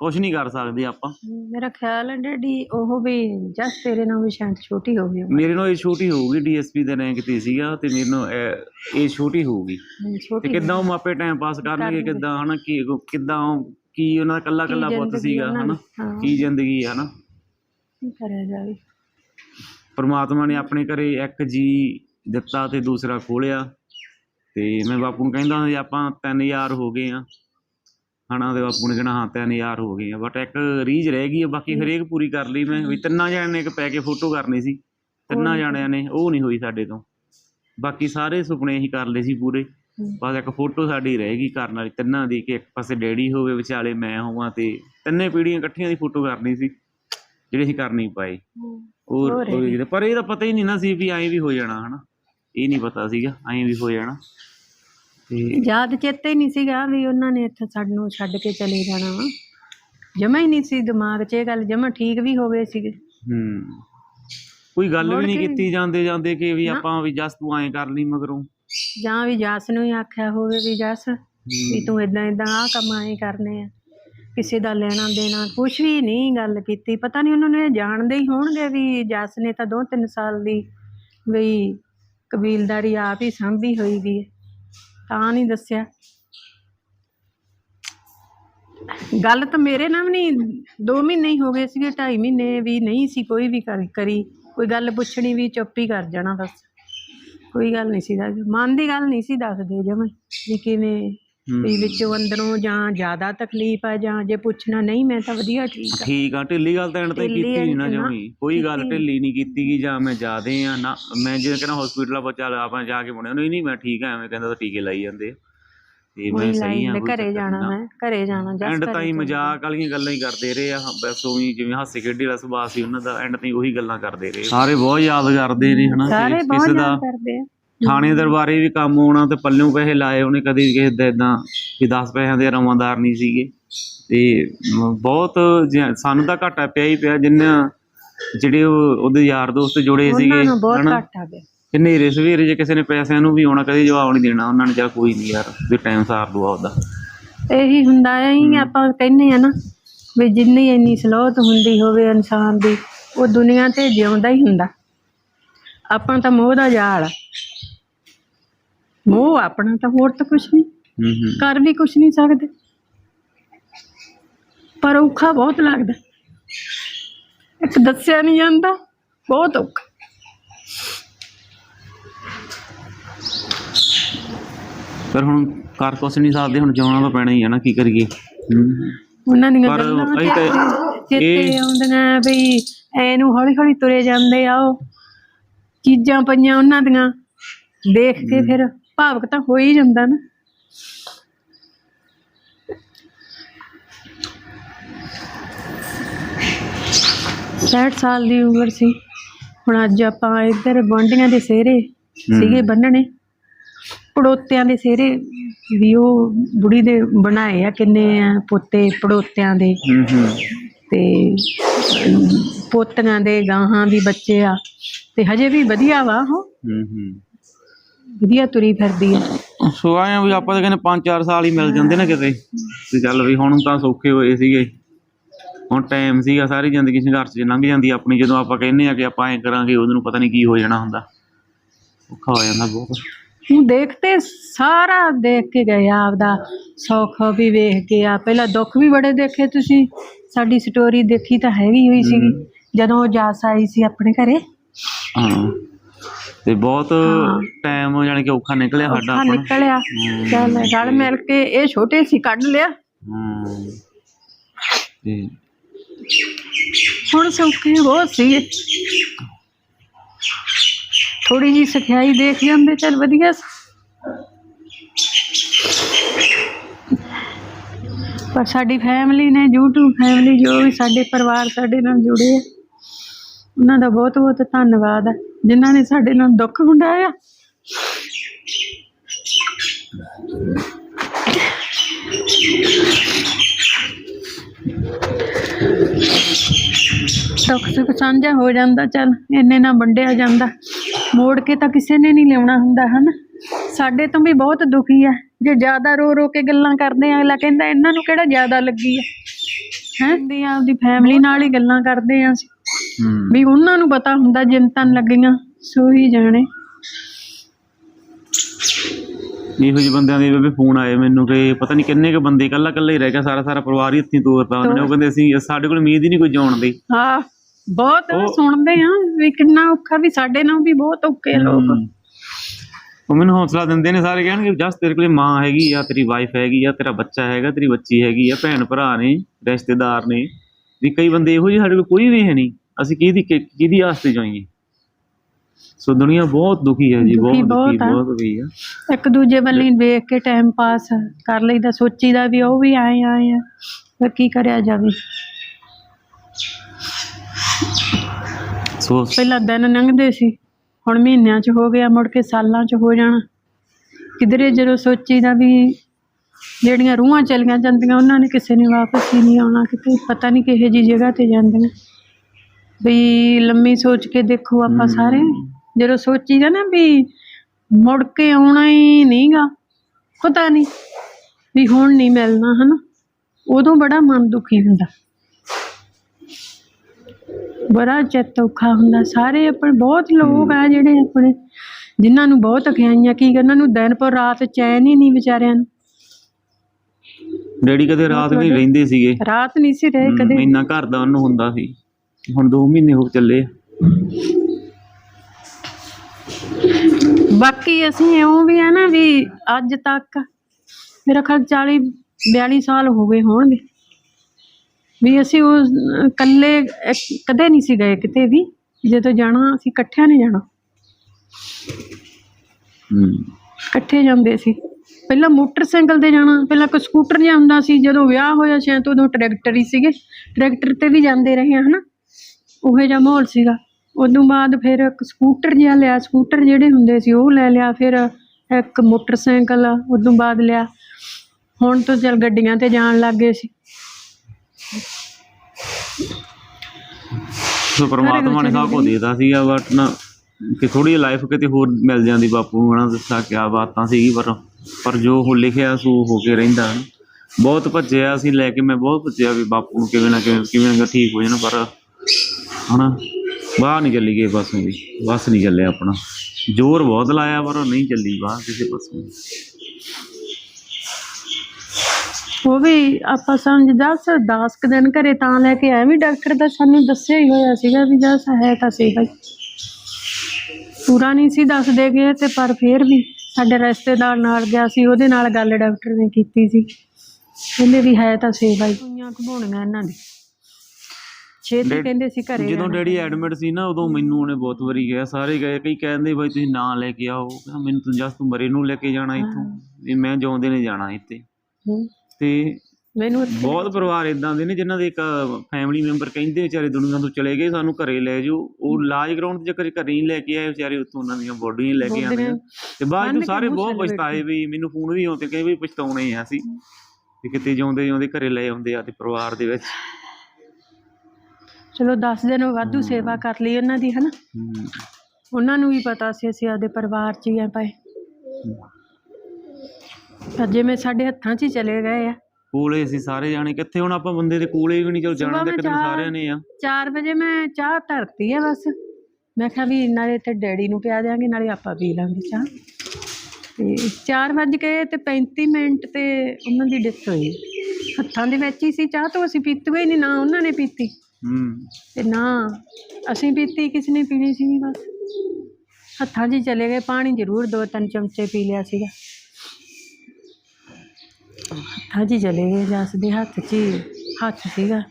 ਕੁਝ ਨਹੀਂ ਕਰ ਸਕਦੇ ਆਪਾਂ। ਮੇਰਾ ਖਿਆਲ ਹੈ ਡੈਡੀ ਉਹ ਵੀ ਜਸ ਤੇਰੇ ਨਾਲ ਵੀ ਸ਼ਾਇਦ ਛੋਟੀ ਹੋ ਗਈ ਉਮਰ। ਮੇਰੇ ਨਾਲ ਇਹ ਛੋਟੀ ਹੋਊਗੀ ਡੀਐਸਪੀ ਦੇ ਰੈਂਕ ਤੇ ਸੀਗਾ ਤੇ ਮੇਰੇ ਨਾਲ ਇਹ- ਇਹ ਛੋਟੀ ਹੋਊਗੀ। ਤੇ ਛੋਟੀ ਕਿੱਦਾਂ ਉਹ ਮਾਪੇ ਟਾਈਮ ਪਾਸ ਕਰਨਗੇ ਕਰਨਗੇ। ਕਿੱਦਾਂ ਹਨਾ ਕੀ ਕਿੱਦਾਂ ਉਹ- ਕੀ ਉਹਨਾਂ ਦਾ ਕੱਲਾ ਕੀ ਕੱਲਾ ਪੁੱਤ ਜ਼ਿੰਦਗੀ ਸੀਗਾ ਉਹਨਾਂ ਹਨਾ? ਦੀ, ਹਾਂ। ਕੀ ਜ਼ਿੰਦਗੀ ਹੈ ਹਨਾ? ਕੀ ਕਰਿਆ ਜਾਵੇ। ਪਰਮਾਤਮਾ ਨੇ ਆਪਣੇ ਘਰੇ ਇੱਕ ਜੀ ਦਿੱਤਾ ਤੇ ਦੂਸਰਾ ਖੋਲਿਆ ਤੇ ਮੈਂ ਬਾਪੂ ਨੂੰ ਕਹਿੰਦਾ ਹੁੰਦਾ ਜੀ ਆਪਾਂ ਤਿੰਨ ਯਾਰ ਹੋ ਗਏ ਆ ਹਨਾ ਤੇ ਬਾਪੂ ਨੇ ਕਹਿਣਾ ਹਾਂ ਤਿੰਨ ਯਾਰ ਹੋ ਗਏ ਆ। ਬਟ ਇੱਕ ਰੀਝ ਰਹਿ ਗਈ ਆ ਬਾਕੀ ਹਰੇਕ ਪੂਰੀ ਕਰ ਲਈ ਮੈਂ। ਵੀ ਤਿੰਨਾਂ ਜਣਿਆਂ ਨੇ ਇੱਕ ਪੈ ਕੇ ਫੋਟੋ ਕਰਨੀ ਸੀ। ਤਿੰਨਾਂ ਜਣਿਆਂ ਨੇ ਉਹ ਨਹੀਂ ਹੋਈ ਸਾਡੇ ਤੋਂ। ਬਾਕੀ ਸਾਰੇ ਸੁਪਨੇ ਹੀ ਕਰ ਲਏ ਸੀ ਪੂਰੇ। ਬਸ ਇੱਕ ਫੋਟੋ ਸਾਡੀ ਰਹਿ ਗਈ ਕਰਨ ਵਾਲੀ ਤਿੰਨਾਂ ਦੀ ਕਿ ਇੱਕ ਪਾਸੇ ਡੈਡੀ ਹੋਵੇ ਵਿਚਾਲੇ ਮੈਂ ਹੋਵਾਂ ਤੇ ਤਿੰਨੇ ਪੀੜ੍ਹੀਆਂ ਇਕੱਠੀਆਂ ਦੀ ਫੋਟੋ ਕਰਨੀ ਸੀ ਜਿਹੜੀ ਅਸੀਂ ਕਰ ਨਹੀਂ ਪਾਏ। ਹੋਰ ਪਰ ਇਹ ਤਾਂ ਪਤਾ ਹੀ ਨਹੀਂ ਨਾ ਸੀ ਵੀ ਐਂ ਵੀ ਹੋ ਜਾਣਾ ਹਨਾ। ਇਹ ਨਹੀਂ ਪਤਾ ਸੀਗਾ ਐਂ ਵੀ ਹੋ ਜਾਣਾ। ਤੇ ਯਾਦ ਚੇਤੇ ਹੀ ਨਹੀਂ ਸੀਗਾ ਵੀ ਉਹਨਾਂ ਨੇ ਇੱਥੇ ਸਾਨੂੰ ਛੱਡ ਕੇ ਚਲੇ ਜਾਣਾ ਵਾ। ਜਮਾ ਹੀ ਨਹੀਂ ਸੀ ਦਿਮਾਗ 'ਚ ਇਹ ਗੱਲ ਜਮਾ ਠੀਕ ਵੀ ਹੋ ਗਏ ਸੀਗੇ। ਹੂੰ। ਕੋਈ ਗੱਲ ਮੁੜ ਵੀ ਨਹੀਂ ਕੇ ਕੀਤੀ ਜਾਂਦੇ ਜਾਂਦੇ ਕਿ ਵੀ ਨਾ। ਆਪਾਂ ਵੀ ਜਸ ਤੂੰ ਐਂ ਕਰ ਲਈ ਮਗਰੋਂ। ਜਾਂ ਵੀ ਜਸ ਨੂੰ ਹੀ ਆਖਿਆ ਹੋਵੇ ਵੀ ਜਸ ਵੀ ਤੂੰ ਇਦਾਂ ਇਦਾਂ ਆਹ ਕੰਮ ਆਏ ਕਰਨੇ ਆ। ਕਿਸੇ ਦਾ ਲੈਣਾ ਦੇਣਾ ਕੁਛ ਵੀ ਨਹੀਂ ਗੱਲ ਕੀਤੀ। ਪਤਾ ਨਹੀਂ ਉਹਨਾਂ ਨੂੰ ਇਹ ਜਾਣਦੇ ਹੀ ਹੋਣਗੇ ਵੀ ਜਸ ਨੇ ਤਾਂ ਦੋ ਤਿੰਨ ਸਾਲ ਦੀ ਵੀ ਕਬੀਲਦਾਰੀ ਆਪ ਹੀ ਸਾਂਭੀ ਹੋਈ ਵੀ ਹੈ। ਤਾਂ ਨਹੀਂ ਦੱਸਿਆ। ਗੱਲ ਤਾਂ ਮੇਰੇ ਨਾਲ ਵੀ ਨਹੀਂ 2 ਮਹੀਨੇ ਹੀ ਹੋ ਗਏ ਸੀਗੇ 2.5 ਮਹੀਨੇ ਵੀ ਨਹੀਂ ਸੀ ਕੋਈ ਵੀ ਕਰ- ਕਰੀ। ਕੋਈ ਗੱਲ ਪੁੱਛਣੀ ਵੀ ਚੁੱਪ ਹੀ ਕਰ ਜਾਣਾ ਬਸ। ਕੋਈ ਗੱਲ ਨਹੀਂ ਸੀ ਦੱਸ ਮਨ ਦੀ ਗੱਲ ਨਹੀਂ ਸੀ ਦੱਸਦੇ ਜਮਾਂ, ਵੀ ਕਿਵੇਂ ਵੀ ਵਿੱਚੋਂ ਅੰਦਰੋਂ ਜਾਂ ਜ਼ਿਆਦਾ ਤਕਲੀਫ ਆ ਜਾਂ ਜੇ ਪੁੱਛਣਾ ਨਹੀਂ ਮੈਂ ਤਾਂ ਵਧੀਆ ਠੀਕ ਆ। ਠੀਕ ਆ ਢਿੱਲੀ ਗੱਲ ਤਾਂ ਐਂਡ ਤੇ ਢਿੱਲੀ ਕੀਤੀ ਨਹੀਂ ਨਾ ਨਾ, ਜਮੀ। ਕੋਈ ਗੱਲ ਕੀਤੀ। ਢਿੱਲੀ ਨਹੀਂ ਕੀਤੀ ਗਈ ਜਾਂ ਮੈਂ ਜ਼ਿਆਦੇ ਆ ਨਾ। ਮੈਂ ਜੇ ਕਹਿੰਦਾ ਹਸਪੀਟਲ ਆਪਾਂ ਚੱਲ ਆਪਾਂ ਜਾ ਕੇ ਮੁੜਿਆ ਨਹੀਂ ਨਹੀਂ ਮੈਂ ਠੀਕ ਆ ਐਵੇਂ ਕਹਿੰਦਾ ਤਾਂ ਟੀਕੇ ਲਾਈ ਜਾਂਦੇ ਆ। ਤੇ ਮੈਂ ਸਹੀ ਆ ਮੈਂ ਕੋਈ ਘਰੇ ਚੱਕਰ ਜਾਣਾ। ਮੈਂ ਘਰੇ ਜਾਣਾ ਜਸ ਐਂਡ ਤਾਈਂ। ਮਜ਼ਾਕ ਵਾਲੀਆਂ ਗੱਲਾਂ ਹੀ ਕਰਦੇ ਰਹੇ ਆ। ਬਸ ਉਹੀ ਜਿਵੇਂ ਹਾਸੇ ਖੇਡੇ ਵਾਲਾ ਸੁਭਾਅ ਸੀ ਉਹਨਾਂ ਦਾ ਐਂਡ ਤਾਈਂ ਉਹੀ ਗੱਲਾਂ ਕਰਦੇ ਰਹੇ। ਸਾਰੇ ਬਹੁਤ ਯਾਦ ਕਰਦੇ ਨੇ ਹਨਾ ਸਾਰੇ ਕਿ ਬਹੁਤ ਯਾਦ ਕਰਦੇ ਆ। ਥਾਣੇ ਦਰਬਾਰੇ ਵੀ ਕੰਮ ਆਉਣਾ ਤੇ ਪੱਲਿਓਂ ਪੈਸੇ ਲਾਏ ਉਹਨੇ ਕਦੇ ਕਿਸੇ ਦਾ ਇਦਾਂ ਕਿ 10 ਪੈਸਿਆਂ ਦੇ ਰਵਾਂਦਾਰ ਨਹੀਂ ਸੀਗੇ। ਤੇ ਬਹੁਤ ਸਾਨੂੰ ਤਾਂ ਘਾਟਾ ਪਿਆ ਹੀ ਪਿਆ ਜਿੰਨਾ ਜਿਹੜੇ ਉਹ- ਉਹਦੇ ਯਾਰ ਦੋਸਤ ਜੁੜੇ ਸੀਗੇ ਬਹੁਤ ਹਨਾ? ਘੱਟ ਆ ਗਿਆ ਕਿੰਨੇ ਹਨੇਰੇ ਸਵੇਰੇ ਜੇ ਕਿਸੇ ਨੇ ਪੈਸਿਆਂ ਨੂੰ ਵੀ ਆਉਣਾ ਕਦੇ ਜਵਾਬ ਨਹੀਂ ਦੇਣਾ ਉਹਨਾਂ ਨੇ ਚੱਲ ਕੋਈ ਨਹੀਂ ਯਾਰ ਵੀ ਟਾਈਮ ਸਾਰ ਦੂਆ ਉਹਦਾ ਇਹੀ ਹੁੰਦਾ ਹੈ ਹੀ। ਆਪਾਂ ਕਹਿੰਦੇ ਆ ਨਾ ਵੀ ਜਿੰਨੀ ਇੰਨੀ ਸਲੋਤ ਹੁੰਦੀ ਹੋਵੇ ਇਨਸਾਨ ਦੀ ਉਹ ਦੁਨੀਆ ਤੇ ਜਿਉਂਦਾ ਹੀ ਹੁੰਦਾ। ਆਪਾਂ ਤਾਂ ਮੋਹ ਦਾ ਜਾਲ ਆ। ਮੋਹ ਆਪਣਾ ਤਾਂ ਹੋਰ ਤਾਂ ਕੁਝ ਨਹੀਂ। ਹੂੰ ਹੂੰ। ਕਰ ਵੀ ਕੁਝ ਨਹੀਂ ਸਕਦੇ। ਪਰ ਔਖਾ ਬਹੁਤ ਲੱਗਦਾ। ਇੱਕ ਦੱਸਿਆ ਨਹੀਂ ਜਾਂਦਾ ਬਹੁਤ ਔਖਾ। ਪਰ ਹੁਣ ਕਰ ਕੁਛ ਨਹੀਂ ਸਕਦੇ ਹੁਣ ਜਿਉਣਾ ਤਾਂ ਪੈਣਾ ਹੀ ਆ ਨਾ ਕੀ ਕਰੀਏ? ਹੂੰ। ਉਹਨਾਂ ਦੀਆਂ ਪਰ ਗੱਲਾਂ ਅਸੀਂ ਤਾਂ- ਚੇਤੇ- ਚੇਤੇ ਇਹ- ਆਉਂਦੀਆਂ ਵੀ ਐ ਨੂੰ ਹੌਲੀ ਹੌਲੀ ਤੁਰੇ ਜਾਂਦੇ ਆ ਉਹ। ਚੀਜ਼ਾਂ ਪਈਆਂ ਉਹਨਾਂ ਦੀਆਂ। ਦੇਖ ਕੇ ਫਿਰ ਭਾਵਕ ਤਾਂ ਹੋ ਹੀ ਜਾਂਦਾ ਨਾ। ਸੱਠ ਸਾਲ ਦੀ ਉਮਰ ਸੀ। ਹੁਣ ਅੱਜ ਆਪਾਂ ਇੱਧਰ ਗੁਆਂਢੀਆਂ ਦੇ ਸਿਹਰੇ ਸੀਗੇ ਬੰਨਣੇ। ਪੜੋਤਿਆਂ ਦੇ ਸਿਹਰੇ ਵੀ ਉਹ ਬੁੜੀ ਦੇ ਬਣਾਏ ਆ ਕਿੰਨੇ ਆ ਪੋਤੇ ਪੜੋਤਿਆਂ ਦੇ। ਤੇ ਪੋਤੀਆਂ ਦੇ ਗਾਹਾਂ ਵੀ ਬੱਚੇ ਆ। ਤੇ ਹਜੇ ਵੀ ਵਧੀਆ ਵਾ ਉਹ। ਹੂੰ ਹੂੰ। ਵਧੀਆ ਤੁਰੀ ਫਿਰਦੀ ਆ। ਸੋ ਆਏ ਆ ਵੀ ਆਪਾਂ ਤਾਂ ਕਹਿੰਦੇ 5-4 ਸਾਲ ਹੀ ਮਿਲ ਜਾਂਦੇ ਨਾ ਕਿਤੇ। ਤੇ ਚੱਲ ਵੀ ਹੁਣ ਤਾਂ ਸੌਖੇ ਹੋਏ ਸੀਗੇ। ਹੁਣ ਟਾਈਮ ਸੀਗਾ ਸਾਰੀ ਜ਼ਿੰਦਗੀ ਸੰਘਰਸ਼ 'ਚ ਲੰਘ ਜਾਂਦੀ ਆ ਆਪਣੀ। ਜਦੋਂ ਆਪਾਂ ਕਹਿੰਦੇ ਆ ਕਿ ਆਪਾਂ ਐਂ ਕਰਾਂਗੇ ਉਹਦੇ ਨੂੰ ਪਤਾ ਨਹੀਂ ਕੀ ਹੋ ਜਾਣਾ ਹੁੰਦਾ। ਔਖਾ ਹੋ ਜਾਂਦਾ ਬਹੁਤ। ਹੁਣ ਦੇਖਤੇ ਸਾਰਾ ਦੇਖ ਕੇ ਗਏ ਆ ਆਪਦਾ ਸੁੱਖ ਵੀ ਵੇਖ ਕੇ ਆ। ਪਹਿਲਾਂ ਦੁੱਖ ਵੀ ਬੜੇ ਦੇਖੇ ਤੁਸੀਂ। ਸਾਡੀ ਸਟੋਰੀ ਦੇਖੀ ਤਾਂ ਹੈਗੀ ਹੋਈ ਸੀਗੀ ਜਦੋਂ ਉਹ ਜਾਸ ਆਈ ਸੀ ਆਪਣੇ ਘਰੇ। ਹਾਂ। ਤੇ ਬਹੁਤ ਹਾਂ। ਟਾਈਮ ਯਾਨੀ ਕਿ ਔਖਾ ਨਿਕਲਿਆ ਸਾਡਾ ਆਪਣਾ ਨਿਕਲਿਆ। ਚੱਲ ਰਲ ਮਿਲ ਕੇ ਇਹ ਛੋਟੇ ਸੀ ਕੱਢ ਲਿਆ। ਹਮ, ਤੇ ਹੁਣ ਸੌਖੇ ਬਹੁਤ ਸੀਗੇ। ਥੋੜੀ ਜੀ ਸਖਿਆਈ ਦੇਖ ਜਾਂਦੇ ਚੱਲ ਵਧੀਆ ਸੀ। ਪਰ ਸਾਡੀ ਫੈਮਿਲੀ ਨੇ YouTube ਫੈਮਿਲੀ ਜੋ ਵੀ ਸਾਡੇ ਪਰਿਵਾਰ ਸਾਡੇ ਨਾਲ ਜੁੜੇ ਆ ਉਹਨਾਂ ਦਾ ਬਹੁਤ ਬਹੁਤ ਧੰਨਵਾਦ ਹੈ ਜਿਨ੍ਹਾਂ ਨੇ ਸਾਡੇ ਨਾਲ ਦੁੱਖ ਵੰਡਾਇਆ ਸੁੱਖ ਸੁੱਖ ਸਾਂਝਾ ਹੋ ਜਾਂਦਾ ਚੱਲ ਇੰਨੇ ਨਾਲ ਵੰਡਿਆ ਜਾਂਦਾ। ਮੋੜ ਕੇ ਤਾਂ ਕਿਸੇ ਨੇ ਨਹੀਂ ਲਿਆਉਣਾ ਹੁੰਦਾ ਹਨ? ਸਾਡੇ ਤੋਂ ਵੀ ਬਹੁਤ ਦੁਖੀ ਆ। ਜੇ ਜ਼ਿਆਦਾ ਰੋ ਰੋ ਕੇ ਗੱਲਾਂ ਕਰਦੇ ਆ ਅਗਲਾ ਕਹਿੰਦਾ ਇਹਨਾਂ ਨੂੰ ਕਿਹੜਾ ਜ਼ਿਆਦਾ ਲੱਗੀ ਆ? ਹੈ? ਦੀ ਆਪਦੀ ਫੈਮਿਲੀ ਨਾਲ ਹੀ ਗੱਲਾਂ ਕਰਦੇ ਆ ਅਸੀਂ। ਵੀ ਉਹਨਾਂ ਨੂੰ ਪਤਾ ਹੁੰਦਾ ਜਿੰਤਾਂ ਲੱਗੀਆਂ ਸੋ ਹੀ ਜਾਣੇ। ਇਹੋ ਜਿਹੇ ਬੰਦਿਆਂ ਦੇ ਵੀ ਫੋਨ ਆਏ ਮੈਨੂੰ ਕਿ ਪਤਾ ਨਹੀਂ ਕਿੰਨੇ ਕੁ ਬੰਦੇ ਇਕੱਲਾ ਇਕੱਲਾ ਹੀ ਰਹਿ ਗਿਆ ਸਾਰਾ ਸਾਰਾ ਪਰਿਵਾਰ ਹੀ ਇੱਥੇ ਤੋਰਤਾ ਉਹਨਾਂ ਨੇ ਉਹ ਕਹਿੰਦੇ ਅਸੀਂ ਸਾਡੇ ਕੋਲ ਉਮੀਦ ਹੀ ਨਹੀਂ ਕੋਈ ਜਾਣ ਦੀ। ਹਾਂ ਬਹੁਤ ਉਹ- ਸੁਣਦੇ ਆ ਵੀ ਕਿੰਨਾ ਔਖਾ ਵੀ ਸਾਡੇ ਨਾਲ ਵੀ ਬਹੁਤ ਔਖੇ ਲੋਕ। ਹਮ। ਉਹ ਮੈਨੂੰ ਹੌਸਲਾ ਦਿੰਦੇ ਨੇ ਸਾਰੇ ਕਹਿਣਗੇ ਜਸ ਤੇਰੇ ਕੋਲੇ ਮਾਂ ਹੈਗੀ ਆ ਤੇਰੀ ਵਾਈਫ ਹੈਗੀ ਆ ਤੇਰਾ ਬੱਚਾ ਹੈਗਾ ਤੇਰੀ ਬੱਚੀ ਹੈਗੀ ਆ ਭੈਣ ਭਰਾ ਨੇ ਰਿਸ਼ਤੇਦਾਰ ਨੇ। ਵੀ ਕਈ ਬੰਦੇ ਇਹੋ ਜਿਹੇ ਸਾਡੇ ਕੋਲ ਕੋਈ ਵੀ ਹੈ ਨਹੀਂ ਅਸੀਂ ਕਿਹਦੀ ਕਿਹਦੀ ਆਸ ਤੇ ਜਾਈਏ? ਸੋ ਦੁਨੀਆ ਬਹੁਤ ਦੁਖੀ ਹੈ ਜੀ ਬਹੁਤ ਦੁਖੀ ਬਹੁਤ ਦੁਖੀ ਆ। ਇੱਕ ਦੂਜੇ ਵੱਲ ਹੀ ਵੇਖ ਕੇ ਟਾਈਮ ਪਾਸ ਕਰ ਲਈਦਾ ਸੋਚੀਦਾ ਵੀ ਉਹ ਵੀ ਆਏ ਆਏ ਆ। ਫਿਰ ਕੀ ਕਰਿਆ ਜਾਵੇ? ਸੋ ਪਹਿਲਾਂ ਦਿਨ ਲੰਘਦੇ ਸੀ ਹੁਣ ਮਹੀਨਿਆਂ 'ਚ ਹੋ ਗਿਆ ਮੁੜ ਕੇ ਸਾਲਾਂ 'ਚ ਹੋ ਜਾਣਾ। ਕਿਧਰੇ ਜਦੋਂ ਸੋਚੀਦਾ ਵੀ ਜਿਹੜੀਆਂ ਰੂਹਾਂ ਚਲੀਆਂ ਜਾਂਦੀਆਂ ਉਹਨਾਂ ਨੇ ਕਿਸੇ ਨੇ ਵਾਪਸ ਹੀ ਨਹੀਂ ਆਉਣਾ ਕਿਤੇ ਪਤਾ ਨਹੀਂ ਕਿਹੇ ਜੀ ਜਗ੍ਹਾ ਤੇ ਜਾਂਦੀਆਂ। ਵੀ ਲੰਮੀ ਸੋਚ ਕੇ ਦੇਖੋ ਆਪਾਂ ਸਾਰੇ। ਜਦੋਂ ਸੋਚੀਦਾ ਨਾ ਵੀ ਮੁੜ ਕੇ ਆਉਣਾ ਹੀ ਨਹੀਂਗਾ ਪਤਾ ਨਹੀਂ ਵੀ ਹੁਣ ਨਹੀਂ ਮਿਲਣਾ ਹਨਾ? ਉਦੋਂ ਬੜਾ ਮਨ ਦੁਖੀ ਹੁੰਦਾ। ਬੜਾ ਚਿੱਤ ਔਖਾ ਹੁੰਦਾ। ਸਾਰੇ ਆਪਣੇ ਬਹੁਤ ਲੋਕ ਆ ਜਿਹੜੇ ਆਪਣੇ ਜਿਨ੍ਹਾਂ ਨੂੰ ਬਹੁਤ ਅਖਿਆਈਆਂ ਕੀ ਉਹਨਾਂ ਨੂੰ ਦਿਨ ਪਰ ਰਾਤ ਚੈਨ ਹੀ ਨਹੀਂ ਵਿਚਾਰਿਆਂ ਨੂੰ। ਡੈਡੀ ਕਦੇ ਰਾਤ ਨਹੀਂ ਰਹਿੰਦੇ ਸੀਗੇ। ਰਾਤ ਨਹੀਂ ਸੀ ਰਹੇ ਕਦੇ। ਇੰਨਾ ਘਰ ਦਾ ਉਹਨੂੰ ਹੁੰਦਾ ਸੀ। ਹੁਣ 2 ਮਹੀਨੇ ਹੋ ਚੱਲੇ ਆ। ਬਾਕੀ ਅਸੀਂ ਇਉਂ ਵੀ ਆ ਨਾ ਵੀ ਅੱਜ ਤੱਕ ਮੇਰਾ ਖਿਆਲ 40 42 ਸਾਲ ਹੋ ਗਏ ਹੋਣਗੇ। ਵੀ ਅਸੀਂ ਉਹ ਅਹ, ਇਕੱਲੇ ਇੱਕ- ਕਦੇ ਨਹੀਂ ਸੀ ਗਏ ਕਿਤੇ ਵੀ। ਜਦੋਂ ਜਾਣਾ ਅਸੀਂ ਇਕੱਠਿਆਂ ਨੇ ਜਾਣਾ। ਹਮ ਇਕੱਠੇ ਜਾਂਦੇ ਸੀ। ਪਹਿਲਾਂ ਮੋਟਰਸਾਈਕਲ ਤੇ ਜਾਣਾ ਪਹਿਲਾਂ ਕੋਈ ਸਕੂਟਰ ਜਿਹਾ ਹੁੰਦਾ ਸੀ। ਜਦੋਂ ਵਿਆਹ ਹੋਇਆ ਸ਼ਾਇਦ ਉਦੋਂ ਟਰੈਕਟਰ ਹੀ ਸੀਗੇ। ਟਰੈਕਟਰ ਤੇ ਵੀ ਜਾਂਦੇ ਰਹੇ ਆ ਹਨਾ। ਉਹੋ ਜਿਹਾ ਮਾਹੌਲ ਸੀਗਾ। ਉਦੋਂ ਬਾਅਦ ਫਿਰ ਇੱਕ ਸਕੂਟਰ ਜਿਹਾ ਲਿਆ, ਸਕੂਟਰ ਜਿਹੜੇ ਹੁੰਦੇ ਸੀ ਉਹ ਲੈ ਲਿਆ, ਫਿਰ ਇੱਕ ਮੋਟਰਸਾਈਕਲ ਉਦੋਂ ਬਾਅਦ ਲਿਆ। ਹੁਣ ਤਾਂ ਚੱਲ ਗੱਡੀਆਂ ਤੇ ਜਾਣ ਲੱਗ ਗਏ ਸੀ। ਸੋ ਪਰਮਾਤਮਾ ਨੇ ਸਭ ਕੁਝ ਦੇਤਾ ਸੀਗਾ ਬਟ ਨਾ ਕਿ ਥੋੜੀ ਲਾਈਫ ਕਿਤੇ ਹੋਰ ਮਿਲ ਜਾਂਦੀ ਬਾਪੂ ਨੂੰ, ਹਨਾ ਕਿਆ ਬਾਤਾਂ ਸੀਗੀ ਪਰ ਪਰ ਜੋ ਹੋ ਲਿਖਿਆ ਸੋ ਹੋ ਕੇ ਰਹਿੰਦਾ ਬਹੁਤ ਭੱਜਿਆ ਸੀ ਲੈ ਕੇ, ਮੈਂ ਬਹੁਤ ਭੱਜਿਆ ਵੀ ਬਾਪੂ ਨੂੰ ਕਿਵੇਂ ਨਾ ਕਿਵੇਂ ਕਿਵੇਂ ਨਾ ਠੀਕ ਹੋ ਜਾਣਾ, ਪਰ ਹਨਾ? ਬਾਹਰ ਨਹੀਂ ਚੱਲੀ ਗਏ ਬਸ ਵੀ ਬਸ ਨਹੀਂ ਚੱਲਿਆ ਆਪਣਾ। ਜ਼ੋਰ ਬਹੁਤ ਲਾਇਆ ਪਰ ਉਹ ਨਹੀਂ ਚੱਲੀ ਬਾਹਰ ਕਿਸੇ ਪਾਸੋਂ। ਉਹ ਵੀ ਆਪਾਂ ਸਮਝ ਦਸ ਦਸ ਕੁ ਦਿਨ ਘਰੇ ਤਾਂ ਲੈ ਕੇ ਆਏ ਵੀ ਡਾਕਟਰ ਦਾ ਸਾਨੂੰ ਦੱਸਿਆ ਹੀ ਹੋਇਆ ਸੀਗਾ ਵੀ ਜਸ ਹੈ ਤਾਂ ਸੀਗਾ ਹੀ ਪੂਰਾ ਨਹੀਂ ਸੀ ਦੱਸਦੇ ਗਏ ਤੇ ਪਰ ਫਿਰ ਵੀ ਸਾਡੇ ਰਿਸ਼ਤੇਦਾਰ ਨਾਲ ਗਿਆ ਸੀ ਉਹਦੇ ਨਾਲ ਗੱਲ ਡਾਕਟਰ ਨੇ ਕੀਤੀ ਸੀ। ਕਹਿੰਦੇ ਵੀ ਹੈ ਤਾਂ ਸੇਵਾ ਹੀ ਸੂਈਆਂ ਘਮਾਉਣੀਆਂ ਇਹਨਾਂ ਦੀ। ਛੇਤੀ ਕਹਿੰਦੇ ਸੀ ਘਰੇ ਜਦੋਂ। ਡੈਡੀ ਐਡਮਿਟ ਸੀ ਨਾ ਉਦੋਂ ਮੈਨੂੰ ਉਹਨੇ ਬਹੁਤ ਵਾਰੀ ਕਿਹਾ ਸਾਰੇ ਗਏ ਕਈ ਕਹਿੰਦੇ ਬਾਈ ਤੁਸੀਂ ਨਾਂ ਲੈ ਕੇ ਆਓ। ਕਹਿੰਦਾ ਮੈਨੂੰ ਤਾਂ ਜਸ ਤੂੰ ਮਰੇ ਨੂੰ ਲੈ ਕੇ ਜਾਣਾ ਇੱਥੋਂ ਵੀ ਮੈਂ ਜਿਉਂਦੇ ਨੇ ਜਾਣਾ ਇੱਥੇ। ਹੂੰ। ਤੇ ਮੈਨੂੰ ਬਹੁਤ ਪਰਿਵਾਰ ਇਦਾਂ ਦੇ ਨੇ ਜਿਨ੍ਹਾਂ ਦੇ ਇੱਕ ਫੈਮਿਲੀ ਮੈਂਬਰ ਕਹਿੰਦੇ ਵਿਚਾਰੇ ਦੁਨੀਆ ਤੋਂ ਚਲੇ ਗਏ ਸਾਨੂੰ ਘਰੇ ਲੈ ਜਾਓ। ਉਹ ਇਲਾਜ ਕਰਾਉਣ ਤੇ ਘਰੇ ਨਹੀਂ ਲੈ ਕੇ ਆਏ ਵਿਚਾਰੇ ਉੱਥੋਂ ਉਹਨਾਂ ਦੀਆਂ ਬੋਡੀਆਂ ਲੈ ਕੇ ਆਉਂਦੇ ਤੇ ਬਾਅਦ ਬੰਨ੍ਹ ਕੇ ਸਾਰੇ ਮੂੰਹ ਬਹੁਤ ਪਛਤਾਏ ਵੀ ਮੈਨੂੰ ਫੋਨ ਵੀ ਆਉਂਦੇ ਕਹੇ ਵੀ ਪਛਤਾਉਣੇ ਆ ਅਸੀਂ। ਕਿਤੇ ਜਿਉਂਦੇ ਜਿਉਂਦੇ ਘਰੇ ਲੈ ਆਉਂਦੇ ਆ ਤੇ ਪਰਿਵਾਰ ਦੇ ਵਿੱਚ। ਚਲੋ 10 ਦਿਨ ਵਾਧੂ ਸੇਵਾ ਕਰ ਲਈ ਉਹਨਾਂ ਦੀ ਹਨਾ? ਹਮ, ਉਹਨਾਂ ਨੂੰ ਵੀ ਪਤਾ ਸੀ ਅਸੀਂ ਆਪਦੇ ਪਰਿਵਾਰ 'ਚ ਹੀ ਆ ਪਏ ਪਰ ਜਿਵੇਂ ਸਾਡੇ ਹੱਥਾਂ 'ਚ ਹੀ ਚਲੇ ਗਏ ਆ। ਕੋਲੇ ਸੀ ਸਾਰੇ ਜਾਣੇ ਕਿੱਥੇ ਹੁਣ ਆਪਾਂ ਬੰਦੇ ਦੇ ਕੋਲੇ ਵੀ ਨਹੀਂ ਚਲ ਜਾਣਾ ਸੁਬਾਹ ਤਾਂ ਮੈਂ ਚਾਹ- ਸਾਰਿਆਂ ਨੇ ਆ। 4 ਵਜੇ ਮੈਂ ਚਾਹ ਧਰਤੀ ਆ ਬਸ। ਮੈਂ ਕਿਹਾ ਵੀ ਨਾਲੇ ਤੇ ਡੈਡੀ ਨੂੰ ਪਿਆ ਦਿਆਂਗੇ ਨਾਲੇ ਆਪਾਂ ਪੀ ਲਾਂਗੇ ਚਾਹ। ਤੇ 4 ਵੱਜ ਕੇ ਤੇ 35 ਮਿੰਟ ਤੇ ਉਹਨਾਂ ਦੀ ਡੈਥ ਹੋਈ। ਹੱਥਾਂ ਦੇ ਵਿੱਚ ਹੀ ਸੀ ਚਾਹ ਤਾਂ ਅਸੀਂ ਪੀਤੀ ਹੋਈ ਨਹੀਂ ਨਾ ਉਹਨਾਂ ਨੇ ਪੀਤੀ। ਹੂੰ। ਤੇ ਨਾ ਅਸੀਂ ਪੀਤੀ ਕਿਸੇ ਨੇ ਪੀਣੀ ਸੀ ਨਹੀਂ ਬਸ। ਹੱਥਾਂ 'ਚ ਹੀ ਚਲੇ ਗਏ ਪਾਣੀ ਜ਼ਰੂਰ ਦੋ ਤਿੰਨ ਚਮਚੇ ਪੀ ਲਿਆ ਸੀਗਾ। ਹੱਥਾਂ 'ਚ ਹੀ ਚਲੇ ਗਏ ਜਸ ਦੇ ਹੱਥ 'ਚ ਹੀ ਹੱਥ ਸੀਗਾ।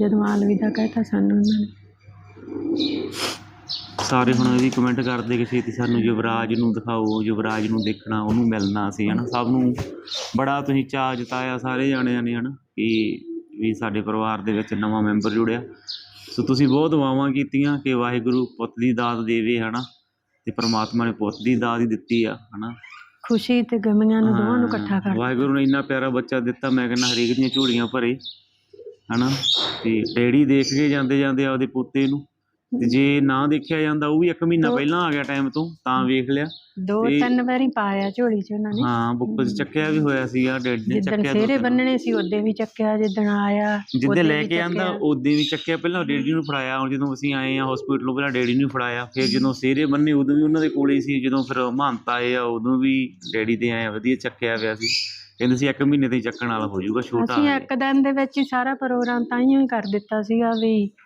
ਜਦੋਂ ਆਲਵਿਦਾ ਕਹਿਤਾ ਸਾਨੂੰ ਉਹਨਾਂ ਨੇ। ਸਾਰੇ ਹੁਣ ਇਹ ਵੀ ਕਮੈਂਟ ਕਰਦੇ ਕਿ ਛੇਤੀ ਸਾਨੂੰ ਯੁਵਰਾਜ ਨੂੰ ਦਿਖਾਓ ਯੁਵਰਾਜ ਨੂੰ ਦੇਖਣਾ ਉਹਨੂੰ ਮਿਲਣਾ ਸੀ ਹਨਾ। ਸਭ ਨੂੰ ਬੜਾ ਤੁਸੀਂ ਚਾਅ ਜਤਾਇਆ ਸਾਰੇ ਜਾਣਿਆਂ ਨੇ ਹਨਾ ਕਿ ਵੀ ਸਾਡੇ ਪਰਿਵਾਰ ਦੇ ਵਿੱਚ ਨਵਾਂ ਮੈਂਬਰ ਜੁੜਿਆ। ਸੋ ਤੁਸੀਂ ਬਹੁਤ ਦੁਆਵਾਂ ਕੀਤੀਆਂ ਕਿ ਵਾਹਿਗੁਰੂ ਪੁੱਤ ਦੀ ਦਾਤ ਦੇਵੇ ਹਨਾ? ਤੇ ਪ੍ਰਮਾਤਮਾ ਨੇ ਪੁੱਤ ਦੀ ਦਾਤ ਹੀ ਦਿੱਤੀ ਆ ਹਨਾ? ਖੁਸ਼ੀ ਤੇ ਗਮੀਆਂ ਨੂੰ ਦੋਵਾਂ ਨੂੰ ਇਕੱਠਾ ਕਰ। ਵਾਹਿਗੁਰੂ ਨੇ ਇੰਨਾ ਪਿਆਰਾ ਬੱਚਾ ਦਿੱਤਾ ਮੈਂ ਕਹਿੰਦਾ ਹਰੇਕ ਦੀਆਂ ਝੋਲੀਆਂ ਭਰੇ ਹਨਾ? ਤੇ ਡੈਡੀ ਦੇਖ ਕੇ ਜਾਂਦੇ ਜਾਂਦੇ ਆਪਦੇ ਪੋਤੇ ਨੂੰ ਤੇ ਜੇ ਨਾ ਦੇਖਿਆ ਜਾਂਦਾ ਉਹ ਵੀ ਇੱਕ ਮਹੀਨਾ ਦੋ- ਪਹਿਲਾਂ ਆ ਗਿਆ ਟਾਈਮ ਤੋਂ ਤਾਂ ਵੇਖ ਲਿਆ। ਦੋ ਤੇ- ਤਿੰਨ ਵਾਰੀ ਪਾਇਆ ਝੋਲੀ 'ਚ ਉਹਨਾਂ ਨੇ। ਹਾਂ ਬੁੱਕਲ 'ਚ ਚੱਕਿਆ ਵੀ ਹੋਇਆ ਸੀਗਾ ਡੈਡੀ ਨੇ ਜਿੱਦਣ ਚੱਕਿਆ ਦੋ ਫੇਰੇ ਤਿੰਨ। ਬੰਨਣੇ ਸੀ ਉਹਦੇ ਵੀ ਚੱਕਿਆ ਜਿੱਦਣ ਆਇਆ ਜਿੱਦੇ ਲੈ ਵੀ ਕੇ ਆਂਦਾ ਚੱਕਿਆ। ਉਹਦੇ ਵੀ ਚੱਕਿਆ ਪਹਿਲਾਂ ਡੈਡੀ ਨੂੰ ਫੜਾਇਆ ਹੁਣ ਜਦੋਂ ਅਸੀਂ ਆਏ ਆ ਹਸਪੀਟਲੋਂ ਪਹਿਲਾਂ ਡੈਡੀ ਨੂੰ ਫੜਾਇਆ ਫਿਰ ਜਦੋਂ ਸੇਰੇ ਬੰਨੇ ਉਦੋਂ ਵੀ ਉਹਨਾਂ ਦੇ ਕੋਲੇ ਸੀ ਜਦੋਂ ਫਿਰ ਮਹੰਤ ਆਏ ਆ ਉਦੋਂ ਵੀ ਡੈਡੀ ਦੇ ਆਏ ਆ ਵਧੀਆ ਚੱਕਿਆ ਪਿਆ ਸੀ। ਕਹਿੰਦੇ ਸੀ ਇੱਕ ਮਹੀਨੇ ਤੇ ਹੀ ਚੱਕਣ ਵਾਲਾ ਹੋ ਜਾਊਗਾ ਛੋਟਾ ਅਸੀਂ ਹੈ। ਇੱਕ ਦਿਨ ਦੇ ਵਿੱਚ ਹੀ ਸਾਰਾ ਪ੍ਰੋਗਰਾਮ ਤਾਈਓ ਹੀ ਕਰ ਦਿੱਤਾ ਸੀਗਾ ਵੀ ਹੂੰ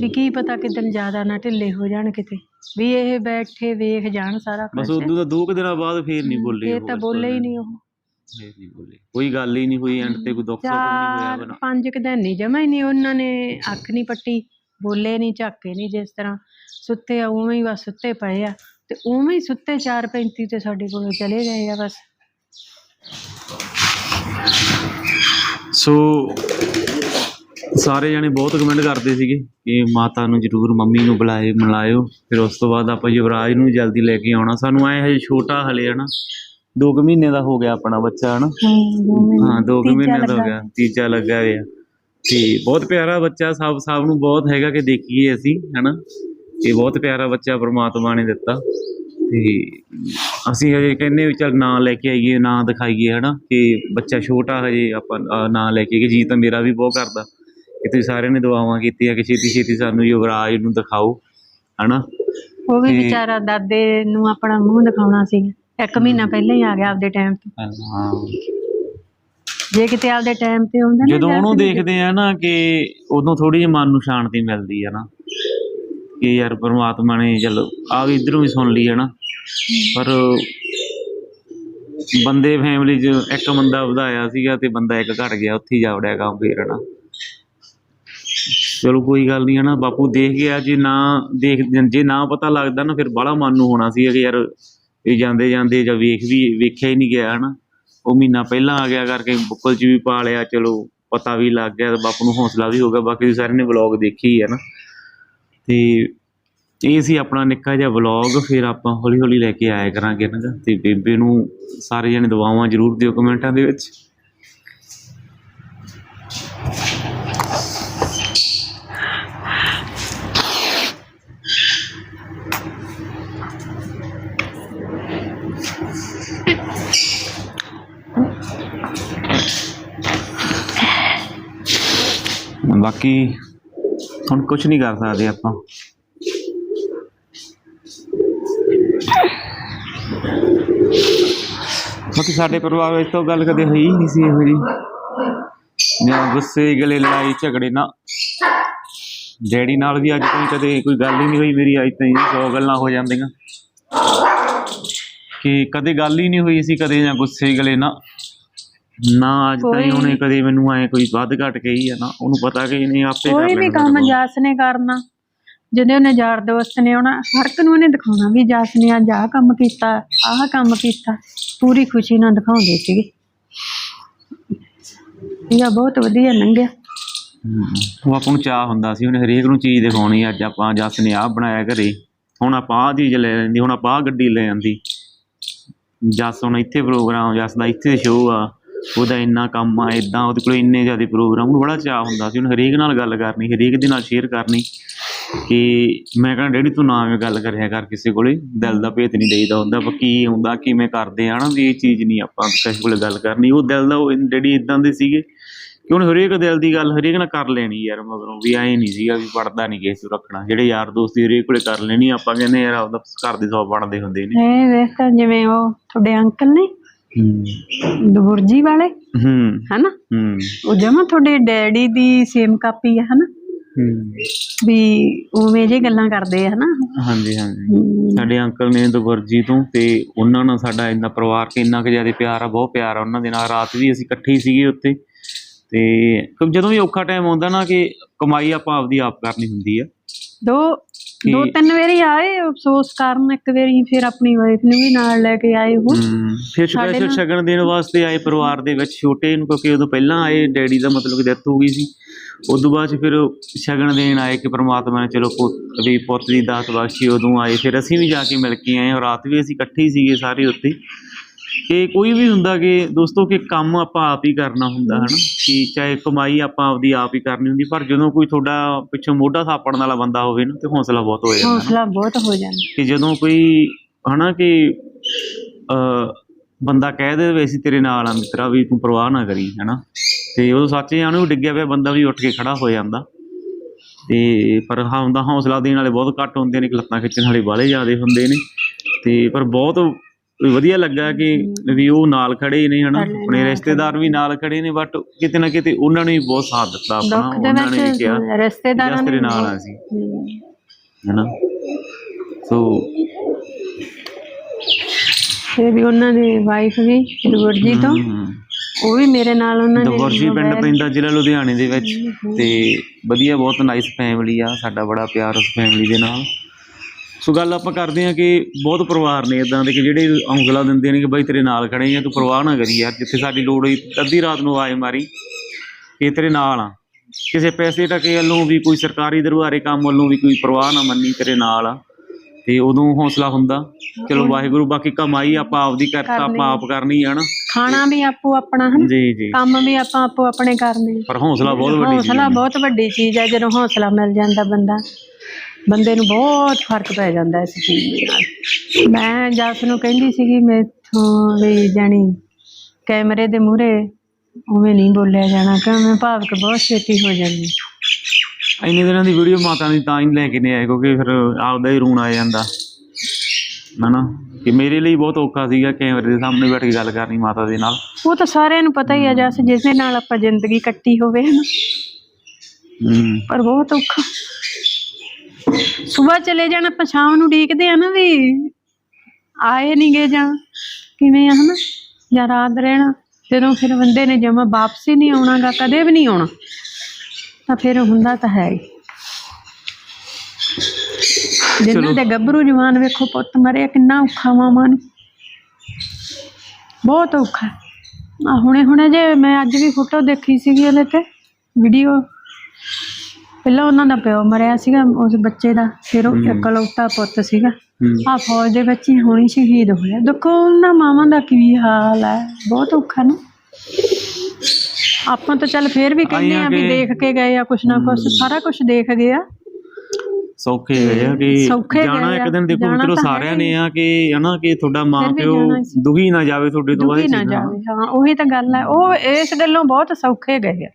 ਵੀ ਕੀ ਪਤਾ ਕਿਦਨ ਜ਼ਿਆਦਾ ਨਾ ਢਿੱਲੇ ਹੋ ਜਾਣ ਕਿਤੇ। ਵੀ ਇਹ ਬੈਠੇ ਵੇਖ ਜਾਣ ਸਾਰਾ ਬਸ ਕੁਝ ਉਦੋਂ ਦਾ ਦੋ ਕੁ ਦਿਨਾਂ ਬਾਅਦ ਫੇਰ ਨਹੀਂ ਬੋਲੇ ਇਹ ਤਾਂ ਬਸ ਬੋਲੇ ਹੀ। ਨਹੀਂ ਉਹ। ਫੇਰ ਨਹੀਂ ਬੋਲੇ। ਕੋਈ ਗੱਲ ਹੀ ਨਹੀਂ ਹੋਈ ਐਂਡ ਤੇ ਕੋਈ ਦੁੱਖ ਸੁੱਖ ਨਹੀਂ ਹੋਇਆ ਚਾਰ ਬਣਾ ਪੰਜ ਕੁ ਦਿਨ ਨਹੀਂ ਜਮਾ ਹੀ ਨਹੀਂ ਉਹਨਾਂ ਨੇ ਅੱਖ ਨਹੀਂ ਪੱਟੀ ਬੋਲੇ ਨਹੀਂ ਝਾਕੇ ਨਹੀਂ ਜਿਸ ਤਰ੍ਹਾਂ। ਸੁੱਤੇ ਆ ਉਵੇਂ ਹੀ ਬਸ ਸੁੱਤੇ ਪਏ ਆ। ਤੇ ਉਵੇਂ ਹੀ ਸੁੱਤੇ 4:35 ਤੇ ਸਾਡੇ ਕੋਲੋਂ ਚਲੇ ਗਏ ਆ ਬਸ। ਸੋ ਸਾਰੇ ਜਣੇ ਬਹੁਤ ਕਮੈਂਟ ਕਰਦੇ ਸੀਗੇ ਕਿ ਮਾਤਾ ਨੂੰ ਜ਼ਰੂਰ ਮੰਮੀ ਨੂੰ ਬੁਲਾਏ ਮਿਲਾਇਓ। ਫਿਰ ਉਸ ਤੋਂ ਬਾਅਦ ਆਪਾਂ ਯੁਵਰਾਜ ਨੂੰ ਜਲਦੀ ਲੈ ਕੇ ਆਉਣਾ। ਸਾਨੂੰ ਐ ਹਜੇ ਛੋਟਾ ਹਲੇ ਹਨਾ? ਦੋ ਕੁ ਮਹੀਨੇ ਦਾ ਹੋ ਗਿਆ ਆਪਣਾ ਬੱਚਾ ਹਨਾ? ਹਾਂ ਦੋ ਕੁ ਮਹੀਨੇ ਦਾ ਹੋ ਗਿਆ। ਤੀਜਾ ਲੱਗਾ ਹੋਇਆ। ਤੇ ਬਹੁਤ ਪਿਆਰਾ ਬੱਚਾ ਸਭ ਸਭ ਨੂੰ ਬਹੁਤ ਹੈਗਾ ਕਿ ਦੇਖੀਏ ਅਸੀਂ ਹਨਾ? ਇਹ ਬਹੁਤ ਪਿਆਰਾ ਬੱਚਾ ਪ੍ਰਮਾਤਮਾ ਨੇ ਦਿੱਤਾ। ਤੇ ਅਸੀਂ ਹਜੇ ਕਹਿੰਦੇ ਵੀ ਚੱਲ ਨਾਂ ਲੈ ਕੇ ਆਈਏ ਨਾਂ ਦਿਖਾਈਏ ਹਨਾ? ਕਿ ਬੱਚਾ ਛੋਟਾ ਹਜੇ ਆਪਾਂ ਨਾਂ ਲੈ ਕੇ ਕਿ ਜੀ ਤਾਂ ਮੇਰਾ ਵੀ ਬਹੁਤ ਕਰਦਾ। ਕਿ ਤੁਸੀਂ ਸਾਰਿਆਂ ਨੇ ਦੁਆਵਾਂ ਕੀਤੀਆਂ ਕਿ ਛੇਤੀ ਛੇਤੀ ਸਾਨੂੰ ਯੁਵਰਾਜ ਨੂੰ ਦਿਖਾਓ ਹਨਾ? ਉਹ ਵੀ ਵਿਚਾਰਾ ਦਾਦੇ ਨੂੰ ਆਪਣਾ ਮੂੰਹ ਦਿਖਾਉਣਾ ਸੀ। ਇੱਕ ਮਹੀਨਾ ਪਹਿਲਾਂ ਹੀ ਆ ਗਿਆ ਆਪਦੇ ਟਾਈਮ ਤੇ। ਹਾਂ ਜੇ ਕਿਤੇ ਆਪਦੇ ਟਾਈਮ ਤੇ ਹੁੰਦਾ ਨਾ ਜਦੋਂ ਉਹਨੂੰ ਦੇਖਦੇ ਆ ਨਾ ਕਿ ਉਦੋਂ ਥੋੜੀ ਜਿਹੀ ਮਨ ਨੂੰ ਸ਼ਾਂਤੀ ਮਿਲਦੀ ਆ ਨਾ ਕਿ ਯਾਰ ਪ੍ਰਮਾਤਮਾ ਨੇ ਚਲੋ ਆ ਵੀ ਇਧਰੋਂ ਵੀ ਸੁਣ ਲਈ ਹੈ ਨਾ ਪਰ ਬੰਦੇ ਫੈਮਿਲੀ 'ਚ ਇੱਕ ਬੰਦਾ ਵਧਾਇਆ ਸੀਗਾ ਤੇ ਬੰਦਾ ਇੱਕ ਘਟ ਗਿਆ ਉੱਥੇ ਜਾ ਵੜਿਆ ਕੰਮ ਫੇਰ ਹਨਾ? ਚਲੋ ਕੋਈ ਗੱਲ ਨਹੀਂ ਹਨਾ, ਬਾਪੂ ਦੇਖ ਗਿਆ ਜੇ ਨਾ ਦੇਖ, ਜੇ ਨਾ ਪਤਾ ਲੱਗਦਾ ਨਾ, ਫਿਰ ਬਾਹਲਾ ਮਨ ਨੂੰ ਹੋਣਾ ਸੀ ਕਿ ਯਾਰ ਇਹ ਜਾਂਦੇ ਜਾਂਦੇ ਜਾਂ ਵੇਖ ਵੀ, ਵੇਖਿਆ ਹੀ ਨਹੀਂ ਗਿਆ ਹਨਾ। ਉਹ ਮਹੀਨਾ ਪਹਿਲਾਂ ਆ ਗਿਆ ਕਰਕੇ ਬੁੱਕਲ 'ਚ ਵੀ ਪਾ ਲਿਆ, ਚਲੋ ਪਤਾ ਵੀ ਲੱਗ ਗਿਆ ਤੇ ਬਾਪੂ ਨੂੰ ਹੌਸਲਾ ਵੀ ਹੋ ਗਿਆ, ਬਾਕੀ ਤੁਸੀਂ ਸਾਰਿਆਂ ਨੇ ਵਲੌਗ ਦੇਖੀ ਹੈ ਨਾ। ਤੇ ਇਹ ਸੀ ਆਪਣਾ ਨਿੱਕਾ ਜਿਹਾ ਵਲੌਗ, ਫਿਰ ਆਪਾਂ ਹੌਲੀ ਹੌਲੀ ਲੈ ਕੇ ਆਇਆ ਕਰਾਂਗੇ ਨਾ ਤੇ ਬੇਬੇ ਨੂੰ ਸਾਰੇ ਜਣੇ ਦੁਆਵਾਂ ਜ਼ਰੂਰ ਦਿਓ ਕਮੈਂਟਾਂ ਦੇ ਵਿੱਚ। ਬਾਕੀ ਹੁਣ ਕੁਝ ਨਹੀਂ ਕਰ ਸਕਦੇ ਆਪਾਂ। ਬਾਕੀ ਸਾਡੇ ਪਰਿਵਾਰ ਵਿੱਚ ਤਾਂ ਗੱਲ ਕਦੇ ਹੋਈ ਨਹੀਂ ਸੀ ਇਹੋ ਜੀ ਜਾਂ ਗੁੱਸੇ, ਗਲੇ, ਲੜਾਈ, ਝਗੜੇ ਨਾ। ਡੈਡੀ ਨਾਲ ਵੀ ਅੱਜ ਤਾਈਂ ਕਦੇ ਕੋਈ ਗੱਲ ਹੀ ਨਹੀਂ ਹੋਈ ਮੇਰੀ, ਅੱਜ ਤਾਈਂ ਸੌ ਗੱਲਾਂ ਹੋ ਜਾਂਦੀਆਂ। ਕਿ ਕਦੇ ਗੱਲ ਹੀ ਨਹੀਂ ਹੋਈ ਸੀ ਕਦੇ ਜਾਂ ਗੁੱਸੇ, ਗਲੇ ਨਾ। ਨਾ ਅੱਜ ਤਾਈਂ ਕੋਈ- ਉਹਨੇ ਕਦੇ ਮੈਨੂੰ ਐ ਕੋਈ ਵੱਧ ਘਟ ਕਹੀ ਆ ਨਾ ਉਹਨੂੰ ਪਤਾ ਕਿ ਇਹਨੇ ਆਪੇ ਕਰ ਕੋਈ ਵੀ ਲੈਣਾ ਕੰਮ ਮੇਰੇ ਕੋਲ। ਜਸ ਨੇ ਕਰਨਾ। ਜਦੋਂ ਉਹਨੇ ਯਾਰ ਦੋਸਤ ਨੇ ਆਉਣਾ ਹਰ ਇੱਕ ਨੂੰ ਉਹਨੇ ਦਿਖਾਉਣਾ ਵੀ ਜਸ ਨੇ ਅੱਜ ਆਹ ਕੰਮ ਕੀਤਾ ਆਹ ਕੰਮ ਕੀਤਾ। ਪੂਰੀ ਖੁਸ਼ੀ ਨਾਲ ਦਿਖਾਉਂਦੇ ਸੀਗੇ। ਇਹ ਬਹੁਤ ਵਧੀਆ ਲੰਘਿਆ। ਹਮ, ਉਹ ਆਪਾਂ ਨੂੰ ਚਾਹ ਹੁੰਦਾ ਸੀ ਉਹਨੇ ਹਰੇਕ ਨੂੰ ਚੀਜ਼ ਦਿਖਾਉਣੀ ਅੱਜ ਆਪਾਂ ਜੱਸ ਨੇ ਆਹ ਬਣਾਇਆ ਘਰੇ। ਹੁਣ ਆਪਾਂ ਆਹ ਚੀਜ਼ ਲੈ ਲੈਂਦੀ ਹੁਣ ਆਪਾਂ ਆਹ ਗੱਡੀ ਲੈ ਆਂਦੀ। ਜੱਸ ਹੁਣ ਇੱਥੇ ਪ੍ਰੋਗਰਾਮ ਜੱਸ ਦਾ ਇੱਥੇ ਸ਼ੋਅ ਆ। ਉਹਦਾ ਇੰਨਾ ਕੰਮ ਆ ਇਦਾਂ ਉਹਦੇ ਕੋਲ ਇੰਨੇ ਜ਼ਿਆਦਾ ਪ੍ਰੋਗਰਾਮ ਉਹਨੂੰ ਬੜਾ ਚਾਹ ਹੁੰਦਾ ਸੀ, ਉਹਨੇ ਹਰੇਕ ਨਾਲ ਗੱਲ ਕਰਨੀ, ਹਰੇਕ ਦੇ ਨਾਲ ਸ਼ੇਅਰ ਕਰਨੀ ਕਿ ਮੈਂ ਕਹਿੰਦਾ ਡੈਡੀ ਤੂੰ ਨਾ ਐਵੇਂ ਗੱਲ ਕਰਿਆ ਕਰ ਕਿਸੇ ਕੋਲੇ, ਦਿਲ ਦਾ ਭੇਤ ਨਹੀਂ ਦੇਈਦਾ ਹੁੰਦਾ ਆਪਾਂ ਕੀ ਹੁੰਦਾ, ਕਿਵੇਂ ਕਰਦੇ ਆ ਨਾ, ਵੀ ਇਹ ਚੀਜ਼ ਨਹੀਂ ਆਪਾਂ ਕਿਸੇ ਕੋਲੇ ਗੱਲ ਕਰਨੀ। ਉਹ ਦਿਲ ਦਾ, ਉਹ ਡੈਡੀ ਇਦਾਂ ਦੇ ਸੀਗੇ ਕਿ ਉਹਨੇ ਹਰੇਕ ਦਿਲ ਦੀ ਗੱਲ ਹਰੇਕ ਨਾਲ ਕਰ ਲੈਣੀ ਯਾਰ, ਮਗਰੋਂ ਵੀ ਐਂ ਨਹੀਂ ਸੀਗਾ ਵੀ ਪੜਦਾ ਨਹੀਂ ਕਿਸੇ ਤੋਂ ਰੱਖਣਾ, ਜਿਹੜੇ ਯਾਰ ਦੋਸਤੀ ਹਰੇਕ ਕੋਲੇ ਕਰ ਲੈਣੀ, ਆਪਾਂ ਕਹਿੰਦੇ ਯਾਰ ਆਪਦਾ ਘਰ ਦੇ ਸੌ ਬਣਦੇ ਹੁੰਦੇ ਨੇ। ਇਹ ਵੇਖ ਤਾਂ ਜਿਵੇਂ ਉਹ ਤੁਹਾਡੇ ਅੰਕਲ ਨੇ ਦਬੁਰਜੀ ਵਾਲੇ? ਹੂੰ। ਹਨਾ? ਹੂੰ। ਉਹ ਜਮਾ ਤੁਹਾਡੇ ਡੈਡੀ ਦੀ ਸੇਮ ਕਾਪੀ ਆ ਹਨਾ? ਹੂੰ। ਵੀ ਉਵੇਂ ਜੇ ਗੱਲਾਂ ਕਰਦੇ ਆ ਹਨਾ? ਹਾਂਜੀ ਹਾਂਜੀ। ਸਾਡੇ ਅੰਕਲ ਨੇ ਦੁਬਰਜੀ ਤੋਂ ਤੇ ਉਹਨਾਂ ਨਾਲ ਸਾਡਾ ਇੰਨਾ ਪਰਿਵਾਰ ਕੇ ਇੰਨਾ ਕੁ ਜ਼ਿਆਦਾ ਪਿਆਰ ਆ ਬਹੁਤ ਪਿਆਰ ਆ ਉਹਨਾਂ ਦੇ ਨਾਲ। ਰਾਤ ਵੀ ਅਸੀਂ ਇਕੱਠੇ ਹੀ ਸੀਗੇ ਉੱਤੇ ਤੇ ਜਦੋਂ ਵੀ ਔਖਾ ਟਾਈਮ ਆਉਂਦਾ ਨਾ ਕਿ ਕਮਾਈ ਆਪਾਂ ਆਪਦੀ ਆਪ ਕਰਨੀ ਹੁੰਦੀ ਆ। ਦੋ ਦੋ ਤਿੰਨ ਵਾਰੀ ਆਏ ਅਫਸੋਸ ਕਾਰਨ ਇੱਕ ਵਾਰੀ ਫਿਰ ਆਪਣੀ ਵਾਈਫ ਨੂੰ ਵੀ ਨਾਲ ਲੈ ਕੇ ਆਏ ਉਹ। ਫਿਰ ਸਪੈਸ਼ਲ ਸ਼ਗਨ ਦੇਣ ਵਾਸਤੇ ਆਏ ਪਰਿਵਾਰ ਦੇ ਵਿੱਚ ਛੋਟੇ ਨੂੰ ਕਿਉਂਕਿ ਉਦੋਂ ਪਹਿਲਾਂ ਆਏ ਡੈਡੀ ਦਾ ਮਤਲਬ ਕਿ ਡੈਥ ਹੋ ਗਈ ਸੀ। ਉਦੋਂ ਬਾਅਦ 'ਚ ਫਿਰ ਸ਼ਗਨ ਦੇਣ ਆਏ ਕਿ ਪ੍ਰਮਾਤਮਾ ਨੇ ਚਲੋ ਪੁੱਤ ਵੀ ਪੁੱਤ ਦੀ ਦਾਤ ਬਖਸ਼ੀ ਉਦੋਂ ਆਏ। ਫਿਰ ਅਸੀਂ ਵੀ ਜਾ ਕੇ ਮਿਲ ਕੇ ਆਏ ਔਰ ਰਾਤ ਵੀ ਅਸੀਂ ਇਕੱਠੇ ਸੀਗੇ ਸਾਰੇ ਉੱਤੇ ਕਿ ਕੋਈ ਵੀ ਹੁੰਦਾ ਕਿ ਦੋਸਤੋ ਕਿ ਕੰਮ ਆਪਾਂ ਆਪ ਹੀ ਕਰਨਾ ਹੁੰਦਾ ਹਨਾ? ਕਿ ਚਾਹੇ ਕਮਾਈ ਆਪਾਂ ਆਪਦੀ ਆਪ ਹੀ ਕਰਨੀ ਹੁੰਦੀ ਪਰ ਜਦੋਂ ਕੋਈ ਤੁਹਾਡਾ ਪਿੱਛੋਂ ਮੋਢਾ ਥਾਪੜਨ ਵਾਲਾ ਬੰਦਾ ਹੋਵੇ ਨਾ ਤੇ ਹੌਸਲਾ ਬਹੁਤ ਹੋ ਜਾਂਦਾ ਹੌਸਲਾ ਬਹੁਤ ਹੋ ਜਾਂਦਾ। ਕਿ ਜਦੋਂ ਕੋਈ ਹਨਾ ਕਿ ਅ ਬੰਦਾ ਕਹਿ ਦੇ ਵੀ ਅਸੀਂ ਤੇਰੇ ਨਾਲ ਆ ਮਿੱਤਰਾ ਵੀ ਤੂੰ ਪਰਵਾਹ ਨਾ ਕਰੀ ਹਨਾ? ਤੇ ਉਹ ਸੱਚੇ ਜਾਣੇ ਉਹ ਡਿੱਗਿਆ ਪਿਆ ਬੰਦਾ ਵੀ ਉੱਠ ਕੇ ਖੜਾ ਹੋ ਜਾਂਦਾ। ਤੇ ਪਰ ਹਾਂ ਹੁੰਦਾ ਹੌਸਲਾ ਦੇਣ ਵਾਲੇ ਬਹੁਤ ਘੱਟ ਹੁੰਦੇ ਨੇ ਕਿ ਲੱਤਾਂ ਖਿੱਚਣ ਵਾਲੇ ਬਾਹਲੇ ਜ਼ਿਆਦੇ ਹੁੰਦੇ ਨੇ। ਤੇ ਪਰ ਬਹੁਤ ਵਧੀਆ ਲੱਗਾ ਕਿ ਵੀ ਉਹ ਨਾਲ ਖੜੇ ਨੇ ਹਨਾ? ਆਪਣੇ ਰਿਸ਼ਤੇਦਾਰ ਵੀ ਨਾਲ ਖੜੇ ਨੇ ਬਟ ਕਿਤੇ ਨਾ ਕਿਤੇ ਉਹਨਾਂ ਨੇ ਵੀ ਬਹੁਤ ਸਾਥ ਦਿੱਤਾ ਆਪਣਾ ਉਹਨਾਂ ਨੇ ਵੀ ਕਿਹਾ ਰਿਸ਼ਤੇਦਾਰਾਂ ਨੇ ਨਾਲ ਆ ਸੀ ਹਨਾ? ਸੋ ਤੇ ਵੀ ਉਹਨਾਂ ਦੀ ਵਾਈਫ ਵੀ ਦਬੁਰਜੀ ਤੋਂ ਉਹ ਵੀ ਮੇਰੇ ਨਾਲ ਉਹਨਾਂ ਨੇ ਦਵਰਜੀ ਪਿੰਡ ਪੈਂਦਾ ਜ਼ਿਲ੍ਹਾ ਲੁਧਿਆਣੇ ਦੇ ਵਿੱਚ ਤੇ ਵਧੀਆ ਬਹੁਤ ਨਾਈਸ ਫੈਮਿਲੀ ਆ ਸਾਡਾ ਬੜਾ ਪਿਆਰ ਉਸ ਫੈਮਿਲੀ ਦੇ ਨਾਲ। ਸੋ ਗੱਲ ਆਪਾਂ ਕਰਦੇ ਆ ਕਿ ਬਹੁਤ ਪਰਿਵਾਰ ਨੇ ਇਦਾਂ ਦੇ ਕਿ ਜਿਹੜੇ ਹੌਸਲਾ ਦਿੰਦੇ ਨੇ ਕਿ ਬਾਈ ਤੇਰੇ ਨਾਲ ਖੜੇ ਆ ਤੂੰ ਪਰਵਾਹ ਨਾ ਕਰੀ ਯਾਰ ਜਿੱਥੇ ਸਾਡੀ ਲੋੜ ਹੋਈ ਅੱਧੀ ਰਾਤ ਨੂੰ ਆਵਾਜ਼ ਮਾਰੀ ਕਿ ਤੇਰੇ ਨਾਲ ਆ। ਕਿਸੇ ਪੈਸੇ ਟਕੇ ਵੱਲੋਂ ਵੀ ਕੋਈ ਸਰਕਾਰੀ ਦਰਬਾਰੇ ਕੰਮ ਵੱਲੋਂ ਵੀ ਕੋਈ ਪਰਵਾਹ ਨਾ ਮੰਨੀ ਤੇਰੇ ਨਾਲ ਆ। ਤੇ ਉਦੋਂ ਹੌਸਲਾ ਹੁੰਦਾ ਚਲੋ ਵਾਹਿਗੁਰੂ ਬਾਕੀ ਕਮਾਈ ਆਪਾਂ ਆਪਦੀ ਕਰਤਾ ਆਪਾਂ ਆਪ ਕਰਨੀ ਆ ਨਾ। ਖਾਣਾ ਵੀ ਆਪੋ ਆਪਣਾ ਹਨ। ਜੀ ਜੀ। ਕੰਮ ਵੀ ਆਪਾਂ ਆਪੋ ਆਪਣੇ ਕਰਨੇ। ਪਰ ਹੌਸਲਾ ਬਹੁਤ ਵੱਡੀ ਚੀਜ਼ ਹੌਸਲਾ ਬਹੁਤ ਵੱਡੀ ਚੀਜ਼ ਹੈ ਜਦੋਂ ਹੌਸਲਾ ਮਿਲ ਜਾਂਦਾ ਬੰਦਾ। ਬੰਦੇ ਨੂੰ ਬਹੁਤ ਫ਼ਰਕ ਪੈ ਜਾਂਦਾ ਇਸ ਚੀਜ਼ ਦੇ ਨਾਲ। ਮੈਂ ਜਸ ਨੂੰ ਕਹਿੰਦੀ ਸੀਗੀ ਮੈਥੋਂ ਵੀ ਜਾਣੀ ਕੈਮਰੇ ਦੇ ਮੂਹਰੇ ਉਵੇਂ ਨਹੀਂ ਬੋਲਿਆ ਜਾਣਾ ਕਿ ਮੈਂ ਭਾਵਕ ਬਹੁਤ ਛੇਤੀ ਹੋ ਜਾਂਦੀ। ਇੰਨੇ ਦਿਨਾਂ ਦੀ ਵੀਡੀਓ ਮਾਤਾ ਦੀ ਤਾਂ ਹੀ ਲੈ ਕੇ ਨਹੀਂ ਆਏ ਕਿਉਂਕਿ ਫਿਰ ਆਪਦਾ ਹੀ ਰੂਣ ਆ ਜਾਂਦਾ। ਹਨਾ? ਕਿ ਮੇਰੇ ਲਈ ਬਹੁਤ ਔਖਾ ਸੀਗਾ ਕੈਮਰੇ ਦੇ ਸਾਹਮਣੇ ਬੈਠ ਕੇ ਗੱਲ ਕਰਨੀ ਮਾਤਾ ਦੇ ਨਾਲ। ਉਹ ਤਾਂ ਸਾਰਿਆਂ ਨੂੰ ਪਤਾ ਹੀ ਆ ਜਸ ਜਿਸ ਦੇ ਨਾਲ ਆਪਾਂ ਜ਼ਿੰਦਗੀ ਕੱਟੀ ਹੋਵੇ ਹਨਾ। ਪਰ ਬਹੁਤ ਔਖਾ। ਸਵੇਰ ਚਲੇ ਜਾਣਾ ਆਪਾਂ ਸ਼ਾਮ ਨੂੰ ਡੀਕਦੇ ਆ ਨਾ ਵੀ ਆਏ ਨਹੀਂ ਗਏ ਜਾਂ ਕਿਵੇਂ ਆ ਹਨਾ? ਜਾਂ ਰਾਤ ਰਹਿਣਾ ਜਦੋਂ ਫਿਰ ਬੰਦੇ ਨੇ ਜਮਾ ਵਾਪਸ ਨਹੀਂ ਆਉਣਾਗਾ ਕਦੇ ਵੀ ਨਹੀਂ ਆਉਣਾ ਤਾਂ ਫਿਰ ਹੁੰਦਾ ਤਾਂ ਹੈ ਹੀ। ਜਿਨ੍ਹਾਂ ਦੇ ਗੱਭਰੂ ਜਵਾਨ ਵੇਖੋ ਪੁੱਤ ਮਰਿਆ ਕਿੰਨਾ ਔਖਾ ਮਾਵਾਂ ਨੂੰ। ਬਹੁਤ ਔਖਾ। ਆ ਹੁਣੇ ਹੁਣੇ ਜੇ ਮੈਂ ਅੱਜ ਵੀ ਫੋਟੋ ਦੇਖੀ ਸੀਗੀ ਉਹਦੇ ਤੇ ਵੀਡੀਓ ਪਹਿਲਾਂ ਉਹਨਾਂ ਦਾ ਪਿਓ ਮਰਿਆ ਸੀਗਾ ਉਸ ਬੱਚੇ ਦਾ ਫਿਰ ਉਹ ਇਕਲੌਤਾ ਪੁੱਤ ਸੀਗਾ। ਆ ਫੌਜ ਦੇ ਵਿੱਚ ਹੀ ਹੁਣੀ ਸ਼ਹੀਦ ਹੋਇਆ। ਦੇਖੋ ਉਹਨਾਂ ਮਾਵਾਂ ਦਾ ਕੀ ਹਾਲ ਹੈ? ਬਹੁਤ ਔਖਾ ਨਾ। ਆਪਾਂ ਤਾਂ ਚੱਲ ਫੇਰ ਵੀ ਕਹਿੰਦੇ ਆ ਵੀ ਦੇਖ ਕੇ ਗਏ ਆ ਕੁਛ ਨਾ ਕੁਛ ਸਾਰਾ ਕੁਛ ਦੇਖ ਗਏ ਆ। ਸੌਖੇ ਗਏ ਆ ਕਿ ਜਾਣਾ ਇੱਕ। ਦਿਨ ਦੇਖੋ ਮਿੱਤਰੋ ਸਾਰਿਆਂ ਨੇ ਆ ਕਿ ਹਨਾ ਕਿ ਤੁਹਾਡਾ ਮਾਂ ਪਿਓ। ਦੁਖੀ ਨਾ ਜਾਵੇ ਤੁਹਾਡੇ ਤੋਂ ਦੁਖੀ ਨਾ ਜਾਵੇ ਹਾਂ ਉਹੀ ਤਾਂ ਗੱਲ ਹੈ। ਉਹ ਇਸ ਗੱਲੋਂ ਬਹੁਤ ਸੌਖੇ ਗਏ ਆ।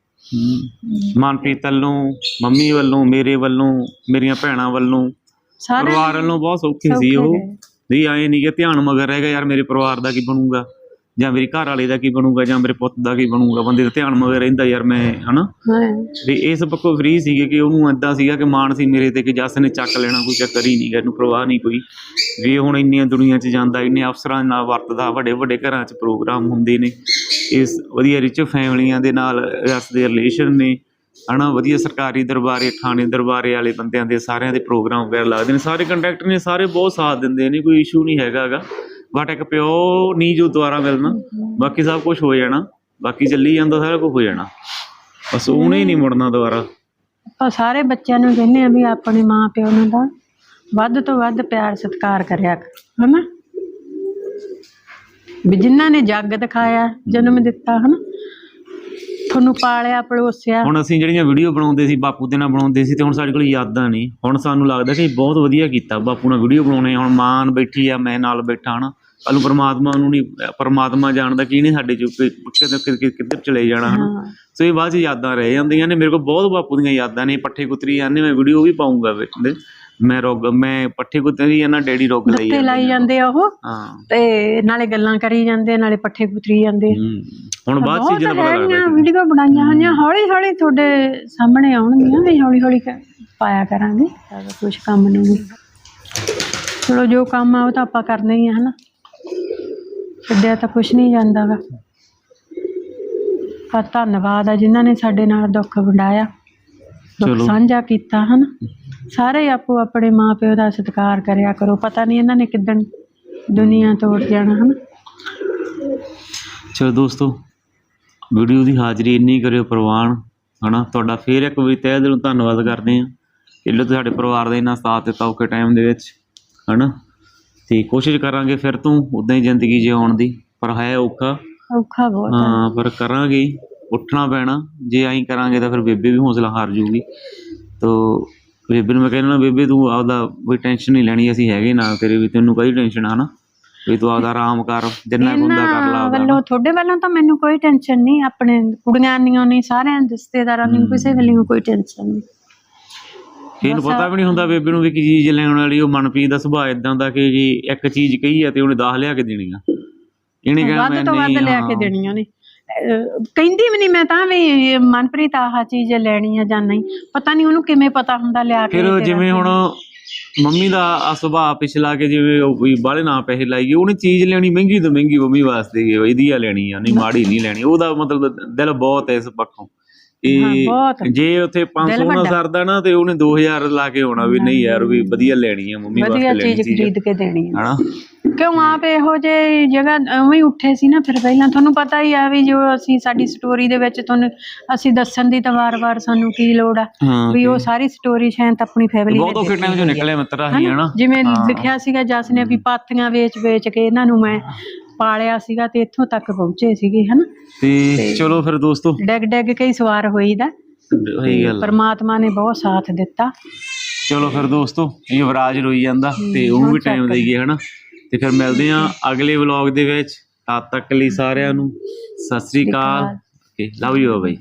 ਮਨਪ੍ਰੀਤ ਵੱਲੋਂ ਮੰਮੀ ਵੱਲੋਂ ਮੇਰੇ ਵੱਲੋਂ ਮੇਰੀਆਂ ਭੈਣਾਂ ਵੱਲੋਂ ਸਾਰੇ ਪਰਿਵਾਰ ਵੱਲੋਂ ਬਹੁਤ ਸੌਖੇ ਸੀ ਉਹ। ਵੀ ਆਏ ਨਹੀਂ ਕਿ ਧਿਆਨ ਮਗਰ ਰਹਿ ਗਿਆ ਯਾਰ ਮੇਰੇ ਪਰਿਵਾਰ ਦਾ ਕੀ ਬਣੂਗਾ? ਜਾਂ ਮੇਰੀ ਘਰ ਵਾਲੇ ਦਾ ਕੀ ਬਣੂਗਾ ਜਾਂ ਮੇਰੇ ਪੁੱਤ ਦਾ ਕੀ ਬਣੂਗਾ? ਬੰਦੇ ਦਾ ਧਿਆਨ ਮਗਰ ਰਹਿੰਦਾ ਯਾਰ ਮੈਂ ਹਨਾ? ਹਾਂ। ਵੀ ਇਸ ਪੱਕੋਂ ਫ੍ਰੀ ਸੀਗੇ ਕਿ ਉਹਨੂੰ ਏਦਾਂ ਸੀਗਾ ਕਿ ਮਾਣ ਸੀ ਮੇਰੇ ਤੇ ਕਿ ਜੱਸ ਨੇ ਚੱਕ ਲੈਣਾ ਕੋਈ ਚੱਕਰ ਹੀ ਨਹੀਂ ਗਾ ਇਹਨੂੰ ਪ੍ਰਵਾਹ ਨਹੀਂ ਕੋਈ। ਵੀ ਹੁਣ ਇੰਨੀਆਂ ਦੁਨੀਆ 'ਚ ਜਾਂਦਾ ਇੰਨੇ ਅਫਸਰਾਂ ਨਾਲ ਵਰਤਦਾ ਵੱਡੇ ਵੱਡੇ ਘਰਾਂ 'ਚ ਪ੍ਰੋਗਰਾਮ ਹੁੰਦੇ ਨੇ। ਇਸ ਵਧੀਆ ਰਿਚ ਫੈਮਲੀਆਂ ਦੇ ਨਾਲ ਜੱਸ ਦੇ ਰਿਲੇਸ਼ਨ ਨੇ, ਹਨਾ, ਵਧੀਆ ਸਰਕਾਰੀ ਦਰਬਾਰੇ, ਥਾਣੇ ਦਰਬਾਰੇ ਵਾਲੇ ਬੰਦਿਆਂ ਦੇ ਸਾਰਿਆਂ ਦੇ ਪ੍ਰੋਗਰਾਮ ਵਗੈਰਾ ਲੱਗਦੇ ਨੇ, ਸਾਰੇ ਕੰਟੈਕਟ ਨੇ, ਸਾਰੇ ਬਹੁਤ ਸਾਥ ਦਿੰਦੇ ਨੇ, ਕੋਈ ਇਸ਼ੂ ਨਹੀਂ ਹੈਗਾਗਾ ਬਟ ਇੱਕ ਪਿਓ ਨਹੀਂ ਜੋ ਦੁਆਰਾ ਮਿਲਣਾ, ਬਾਕੀ ਸਭ ਕੁਝ ਹੋ ਜਾਣਾ, ਬਾਕੀ ਚੱਲੀ ਜਾਂਦਾ, ਸਾਰਾ ਕੁਝ ਹੋ ਜਾਣਾ, ਬਸ ਉਹਨੇ ਹੀ ਨਹੀਂ ਮੁੜਨਾ ਦੁਬਾਰਾ। ਆਪਾਂ ਸਾਰੇ ਬੱਚਿਆਂ ਨੂੰ ਕਹਿੰਦੇ ਆ ਵੀ ਆਪਣੇ ਮਾਂ ਪਿਓ ਨੂੰ ਤਾਂ ਵੱਧ ਤੋਂ ਵੱਧ ਪਿਆਰ ਸਤਿਕਾਰ ਕਰਿਆ ਹਨਾ? ਵੀ ਜਿਨ੍ਹਾਂ ਨੇ ਜੱਗ ਦਿਖਾਇਆ ਜਨਮ ਦਿੱਤਾ ਹਨਾ? ਤੁਹਾਨੂੰ ਪਾਲਿਆ ਪਲੋਸਿਆ ਹੁਣ ਅਸੀਂ ਜਿਹੜੀਆਂ ਵੀਡੀਓ ਬਣਾਉਂਦੇ ਸੀ ਬਾਪੂ ਦੇ ਨਾਲ ਬਣਾਉਂਦੇ ਸੀ ਤੇ ਹੁਣ ਸਾਡੇ ਕੋਲ ਯਾਦਾਂ ਨਹੀਂ। ਹੁਣ ਸਾਨੂੰ ਲੱਗਦਾ ਕਿ ਬਹੁਤ ਵਧੀਆ ਕੀਤਾ। ਬਾਪੂ ਨਾਲ ਵੀਡੀਓ ਬਣਾਉਣੇ ਹੁਣ ਮਾਂ ਬੈਠੀ ਆ ਮੈਂ ਨਾਲ ਬੈਠਾ ਹਨਾ? ਕੱਲ ਪਰਮਾਤਮਾ ਨੂੰ ਨਹੀਂ ਪਰਮਾਤਮਾ ਜਾਣਦਾ ਕੀ ਨਹੀਂ ਸਾਡੇ ਚ ਕਿ- ਕਿੱਧਰ ਕਿੱਧਰ- ਚਲੇ ਜਾਣਾ ਹਨਾ? ਸੋ ਇਹ ਬਾਅਦ ਚ ਯਾਦਾਂ ਰਹਿ ਜਾਂਦੀਆਂ ਨੇ। ਮੇਰੇ ਕੋਲ ਬਹੁਤ ਬਾਪੂ ਦੀਆਂ ਯਾਦਾਂ ਨੇ ਪੱਠੇ ਕੁਤਰੀ ਜਾਂਦੇ ਮੈਂ ਵੀਡੀਓ ਵੀ ਪਾਉਂਗਾ ਵਿੱਚ। ਮੈਂ ਰੋਗ ਮੈਂ ਪੱਠੇ ਕੁਤਰੀ ਜਾਂਦਾ ਡੈਡੀ ਰੋਗ ਲਈ ਦਿੱਤੇ ਲਾਈ ਜਾਂਦੇ ਆ। ਉਹ। ਹਾਂ। ਤੇ ਨਾਲੇ ਗੱਲਾਂ ਕਰੀ ਜਾਂਦੇ ਨਾਲੇ ਪੱਠੇ ਕੁਤਰੀ ਜਾਂਦੇ ਹੂੰ। ਹੁਣ ਬਾਅਦ ਬਹੁਤ ਦਾ ਪਤਾ ਲੱਗਦਾ ਹੈਗੀਆਂ ਵੀਡੀਓ ਬਣਾਈਆਂ ਹੋਈਆਂ ਹੌਲੀ ਹੌਲੀ ਤੁਹਾਡੇ ਸਾਹਮਣੇ ਆਉਣਗੀਆਂ ਵੀ ਹੌਲੀ ਹੌਲੀ ਕ- ਪਾਇਆ ਕਰਾਂਗੇ। ਕੁਝ ਕੰਮ ਨੂੰ ਵੀ। ਚਲੋ ਜੋ ਕੰਮ ਆ ਉਹ ਤਾਂ ਆਪਾਂ ਕਰਨਾ ਹੀ ਆ ਹਨਾ? ਛੱਡਿਆ ਤਾਂ ਕੁਝ ਨਹੀਂ ਜਾਂਦਾ ਵਾ ਪਰ ਧੰਨਵਾਦ ਆ ਜਿਨ੍ਹਾਂ ਨੇ ਸਾਡੇ ਨਾਲ ਦੁੱਖ ਵੰਡਾਇਆ ਦੁੱਖ ਚਲੋ। ਸਾਂਝਾ ਕੀਤਾ ਹਨ? ਸਾਰੇ ਆਪੋ ਆਪਣੇ ਮਾਪਿਓ ਦਾ ਸਤਿਕਾਰ ਕਰਿਆ ਕਰੋ। ਪਤਾ ਨਹੀਂ ਇਹਨਾਂ ਨੇ ਕਿੱਦਣ ਦੁਨੀਆ ਤੋੜ ਜਾਣਾ ਹਨ? ਚਲੋ ਦੋਸਤੋ ਵੀਡੀਓ ਦੀ ਹਾਜ਼ਰੀ ਇੰਨੀ ਕਰਿਓ ਪ੍ਰਵਾਨ ਹਨਾ? ਤੁਹਾਡਾ ਫੇਰ ਇੱਕ ਵਾਰੀ ਤਹਿ ਦਿਲੋਂ ਧੰਨਵਾਦ ਕਰਦੇ ਹਾਂ ਕਿ ਲੋ ਤੁਹਾਡੇ ਪਰਿਵਾਰ ਦਾ ਇੰਨਾ ਸਾਥ ਦਿੱਤਾ ਔਖੇ ਟਾਈਮ ਦੇ ਵਿੱਚ ਹਨਾ? ਤੇ ਕੋਸ਼ਿਸ਼ ਕਰਾਂਗੇ ਫਿਰ ਤੋਂ ਉਦਾਂ ਹੀ ਜ਼ਿੰਦਗੀ ਜਿਉਣ ਦੀ ਪਰ ਹੈ ਔਖਾ। ਔਖਾ ਬਹੁਤ ਆ ਹਾਂ ਪਰ ਕਰਾਂਗੇ ਉੱਠਣਾ ਪੈਣਾ। ਜੇ ਐਂ ਕਰਾਂਗੇ ਤਾਂ ਫਿਰ ਬੇਬੇ ਵੀ ਹੌਸਲਾ ਹਾਰ ਜੂਗੀ। ਤੋ ਬੇਬੇ ਨੂੰ ਮੈਂ ਕਹਿੰਦਾ ਬੇਬੇ ਤੂੰ ਆਪਦਾ ਕੋਈ ਟੈਨਸ਼ਨ ਨਹੀਂ ਲੈਣੀ ਅਸੀਂ ਹੈਗੇ ਨਾਲ ਤੇਰੇ ਵੀ ਤੈਨੂੰ ਕੋਈ ਟੈਨਸ਼ਨ ਆ ਨਾ। ਵੀ ਤੂੰ ਆਪਦਾ ਆਰਾਮ ਕਰ ਜਿੰਨਾ ਕੁ ਹੁੰਦਾ ਕਰ ਲਾ ਇਹਨਾਂ ਆਪਦਾ ਵੱਲੋਂ ਤੁਹਾਡੇ ਵੱਲੋਂ ਤਾਂ ਮੈਨੂੰ ਕੋਈ ਟੈਨਸ਼ਨ ਨਹੀਂ ਆਪਣੇ ਕੁੜੀਆਂ ਨਹੀਂ ਨਹੀਂ ਸਾਰਿਆਂ ਰਿਸ਼ਤੇਦਾਰਾਂ ਨੂੰ ਕਿਸੇ ਵੱਲੋਂ ਕੋਈ ਟੈਨਸ਼ਨ ਨਹੀਂ। ਇਹਨੂੰ ਪਤਾ ਵੀ ਨਹੀਂ ਹੁੰਦਾ ਬੇਬੇ ਨੂੰ ਵੀ ਕੀ ਚੀਜ਼ ਲੈਣ ਵਾਲੀ ਉਹ ਮਨਪ੍ਰੀਤ ਦਾ ਸੁਭਾਅ ਇਦਾਂ ਦਾ ਕਿ ਜੀ ਇੱਕ ਚੀਜ਼ ਕਹੀ ਆ ਤੇ ਉਹਨੇ 10 ਲਿਆ ਕੇ ਦੇਣੀ ਆ। ਇਹਨੇ ਕਹਿਣਾ ਵੱਧ ਤੋਂ ਵੱਧ ਲਿਆ ਕੇ। ਦੇਣੀਆਂ ਨੇ। ਕਹਿੰਦੀ ਵੀ ਨਹੀਂ ਮੈਂ ਤਾਂ ਵੀ ਮਨਪ੍ਰੀਤ ਆਹ ਚੀਜ਼ ਲੈਣੀ ਆ ਜਾਂ ਨਹੀਂ। ਪਤਾ ਨਹੀਂ ਉਹਨੂੰ ਕਿਵੇਂ ਪਤਾ ਹੁੰਦਾ ਲਿਆ ਕੇ ਫਿਰ ਤੇਰਾ ਜਿਵੇਂ ਹੁਣ ਮੰਮੀ ਦਾ ਆ ਸੁਭਾਅ ਪਿਛਲਾ ਕੇ ਜਿਵੇਂ ਉਹ ਵੀ ਬਾਹਲੇ ਨਾ ਪੈਸੇ ਲਾਈਏ ਉਹਨੇ ਚੀਜ਼ ਲੈਣੀ ਮਹਿੰਗੀ ਤੋਂ ਮਹਿੰਗੀ ਮੰਮੀ ਵਾਸਤੇ ਕਿ ਵਧੀਆ ਲੈਣੀ ਆ ਨਹੀਂ ਮਾੜੀ ਨਹੀਂ ਲੈਣੀ। ਉਹਦਾ ਮਤਲਬ ਦਿਲ ਬਹੁਤ ਹੈ ਇਸ ਪੱਖੋਂ ਹਾਂ, ਇਹ ਬਹੁਤ। ਜੇ ਉੱਥੇ 500 ਦਿਲ ਨਾ ਵੱਡਾ। ਸਰਦਾ ਨਾ ਤੇ ਉਹਨੇ 2000 ਲਾ ਕੇ ਆਉਣਾ ਵੀ ਨਹੀਂ ਯਾਰ ਵੀ ਵਧੀਆ ਲੈਣੀ ਆ ਮੰਮੀ ਵਧੀਆ ਵਾਸਤੇ ਲੈਣੀ ਚੀਜ਼ ਚੀਜ਼। ਖਰੀਦ ਕੇ ਦੇਣੀ ਆ। ਹਨਾ? ਕਿਉਂ ਆਪ ਇਹੋ ਜੇ ਜਗ੍ਹਾ ਉਵੇਂ ਹੀ ਉੱਠੇ ਸੀ ਨਾ ਫਿਰ ਪਹਿਲਾਂ? ਤੁਹਾਨੂੰ ਪਤਾ ਹੀ ਆ ਵੀ ਜੋ ਅਸੀਂ ਸਾਡੀ ਸਟੋਰੀ ਦੇ ਵਿੱਚ ਤੁਹਾਨੂੰ ਅਸੀਂ ਦੱਸਣ ਦੀ ਤਾਂ ਵਾਰ-ਵਾਰ ਸਾਨੂੰ ਕੀ ਲੋੜ ਆ? ਹਾਂ ਵੀ ਉਹ ਸਾਰੀ ਸਟੋਰੀ ਸ਼ਾਇਦ ਆਪਣੀ ਫੈਮਿਲੀ ਬਹੁਤ ਔਖੇ ਟਾਈਮ ਚੋਂ ਨਿਕਲੇ ਮਿੱਤਰਾ ਹੀ ਹਨਾ? ਜਿਵੇਂ ਲਿਖਿਆ ਸੀਗਾ ਜਸ ਨੇ ਵੀ ਪਾਥੀਆਂ ਵੇਚ-ਵੇਚ ਕੇ ਇਹਨਾਂ ਨੂੰ ਮੈਂ ਪਾਲਿਆ ਸੀਗਾ ਤੇ ਇੱਥੋਂ ਤੱਕ ਪਹੁੰਚੇ ਸੀਗੇ ਹਨਾ? ਤੇ ਚਲੋ ਫਿਰ ਦੋਸਤੋ। ਡੈਗ ਡੈਗ ਕੇ ਹੀ ਸਵਾਰ ਹੋਈਦਾ। ਉਹੀ ਗੱਲ ਆ। ਪਰਮਾਤਮਾ ਨੇ ਬਹੁਤ ਸਾਥ ਦਿੱਤਾ। ਚਲੋ ਫਿਰ ਦੋਸਤੋ ਯੁਵਰਾਜ ਰੋਈ ਜਾਂਦਾ ਤੇ ਉਹਨੂੰ ਵੀ ਟਾਈਮ ਦੇਈਏ ਹਨਾ? ਤੇ ਫਿਰ ਮਿਲਦੇ ਆ ਅਗਲੇ ਵਲੌਗ ਦੇ ਵਿੱਚ। ਤਦ ਤੱਕ ਲਈ ਸਾਰਿਆਂ ਨੂੰ ਸਤਿ ਸ੍ਰੀ ਅਕਾਲ। Okay love you bye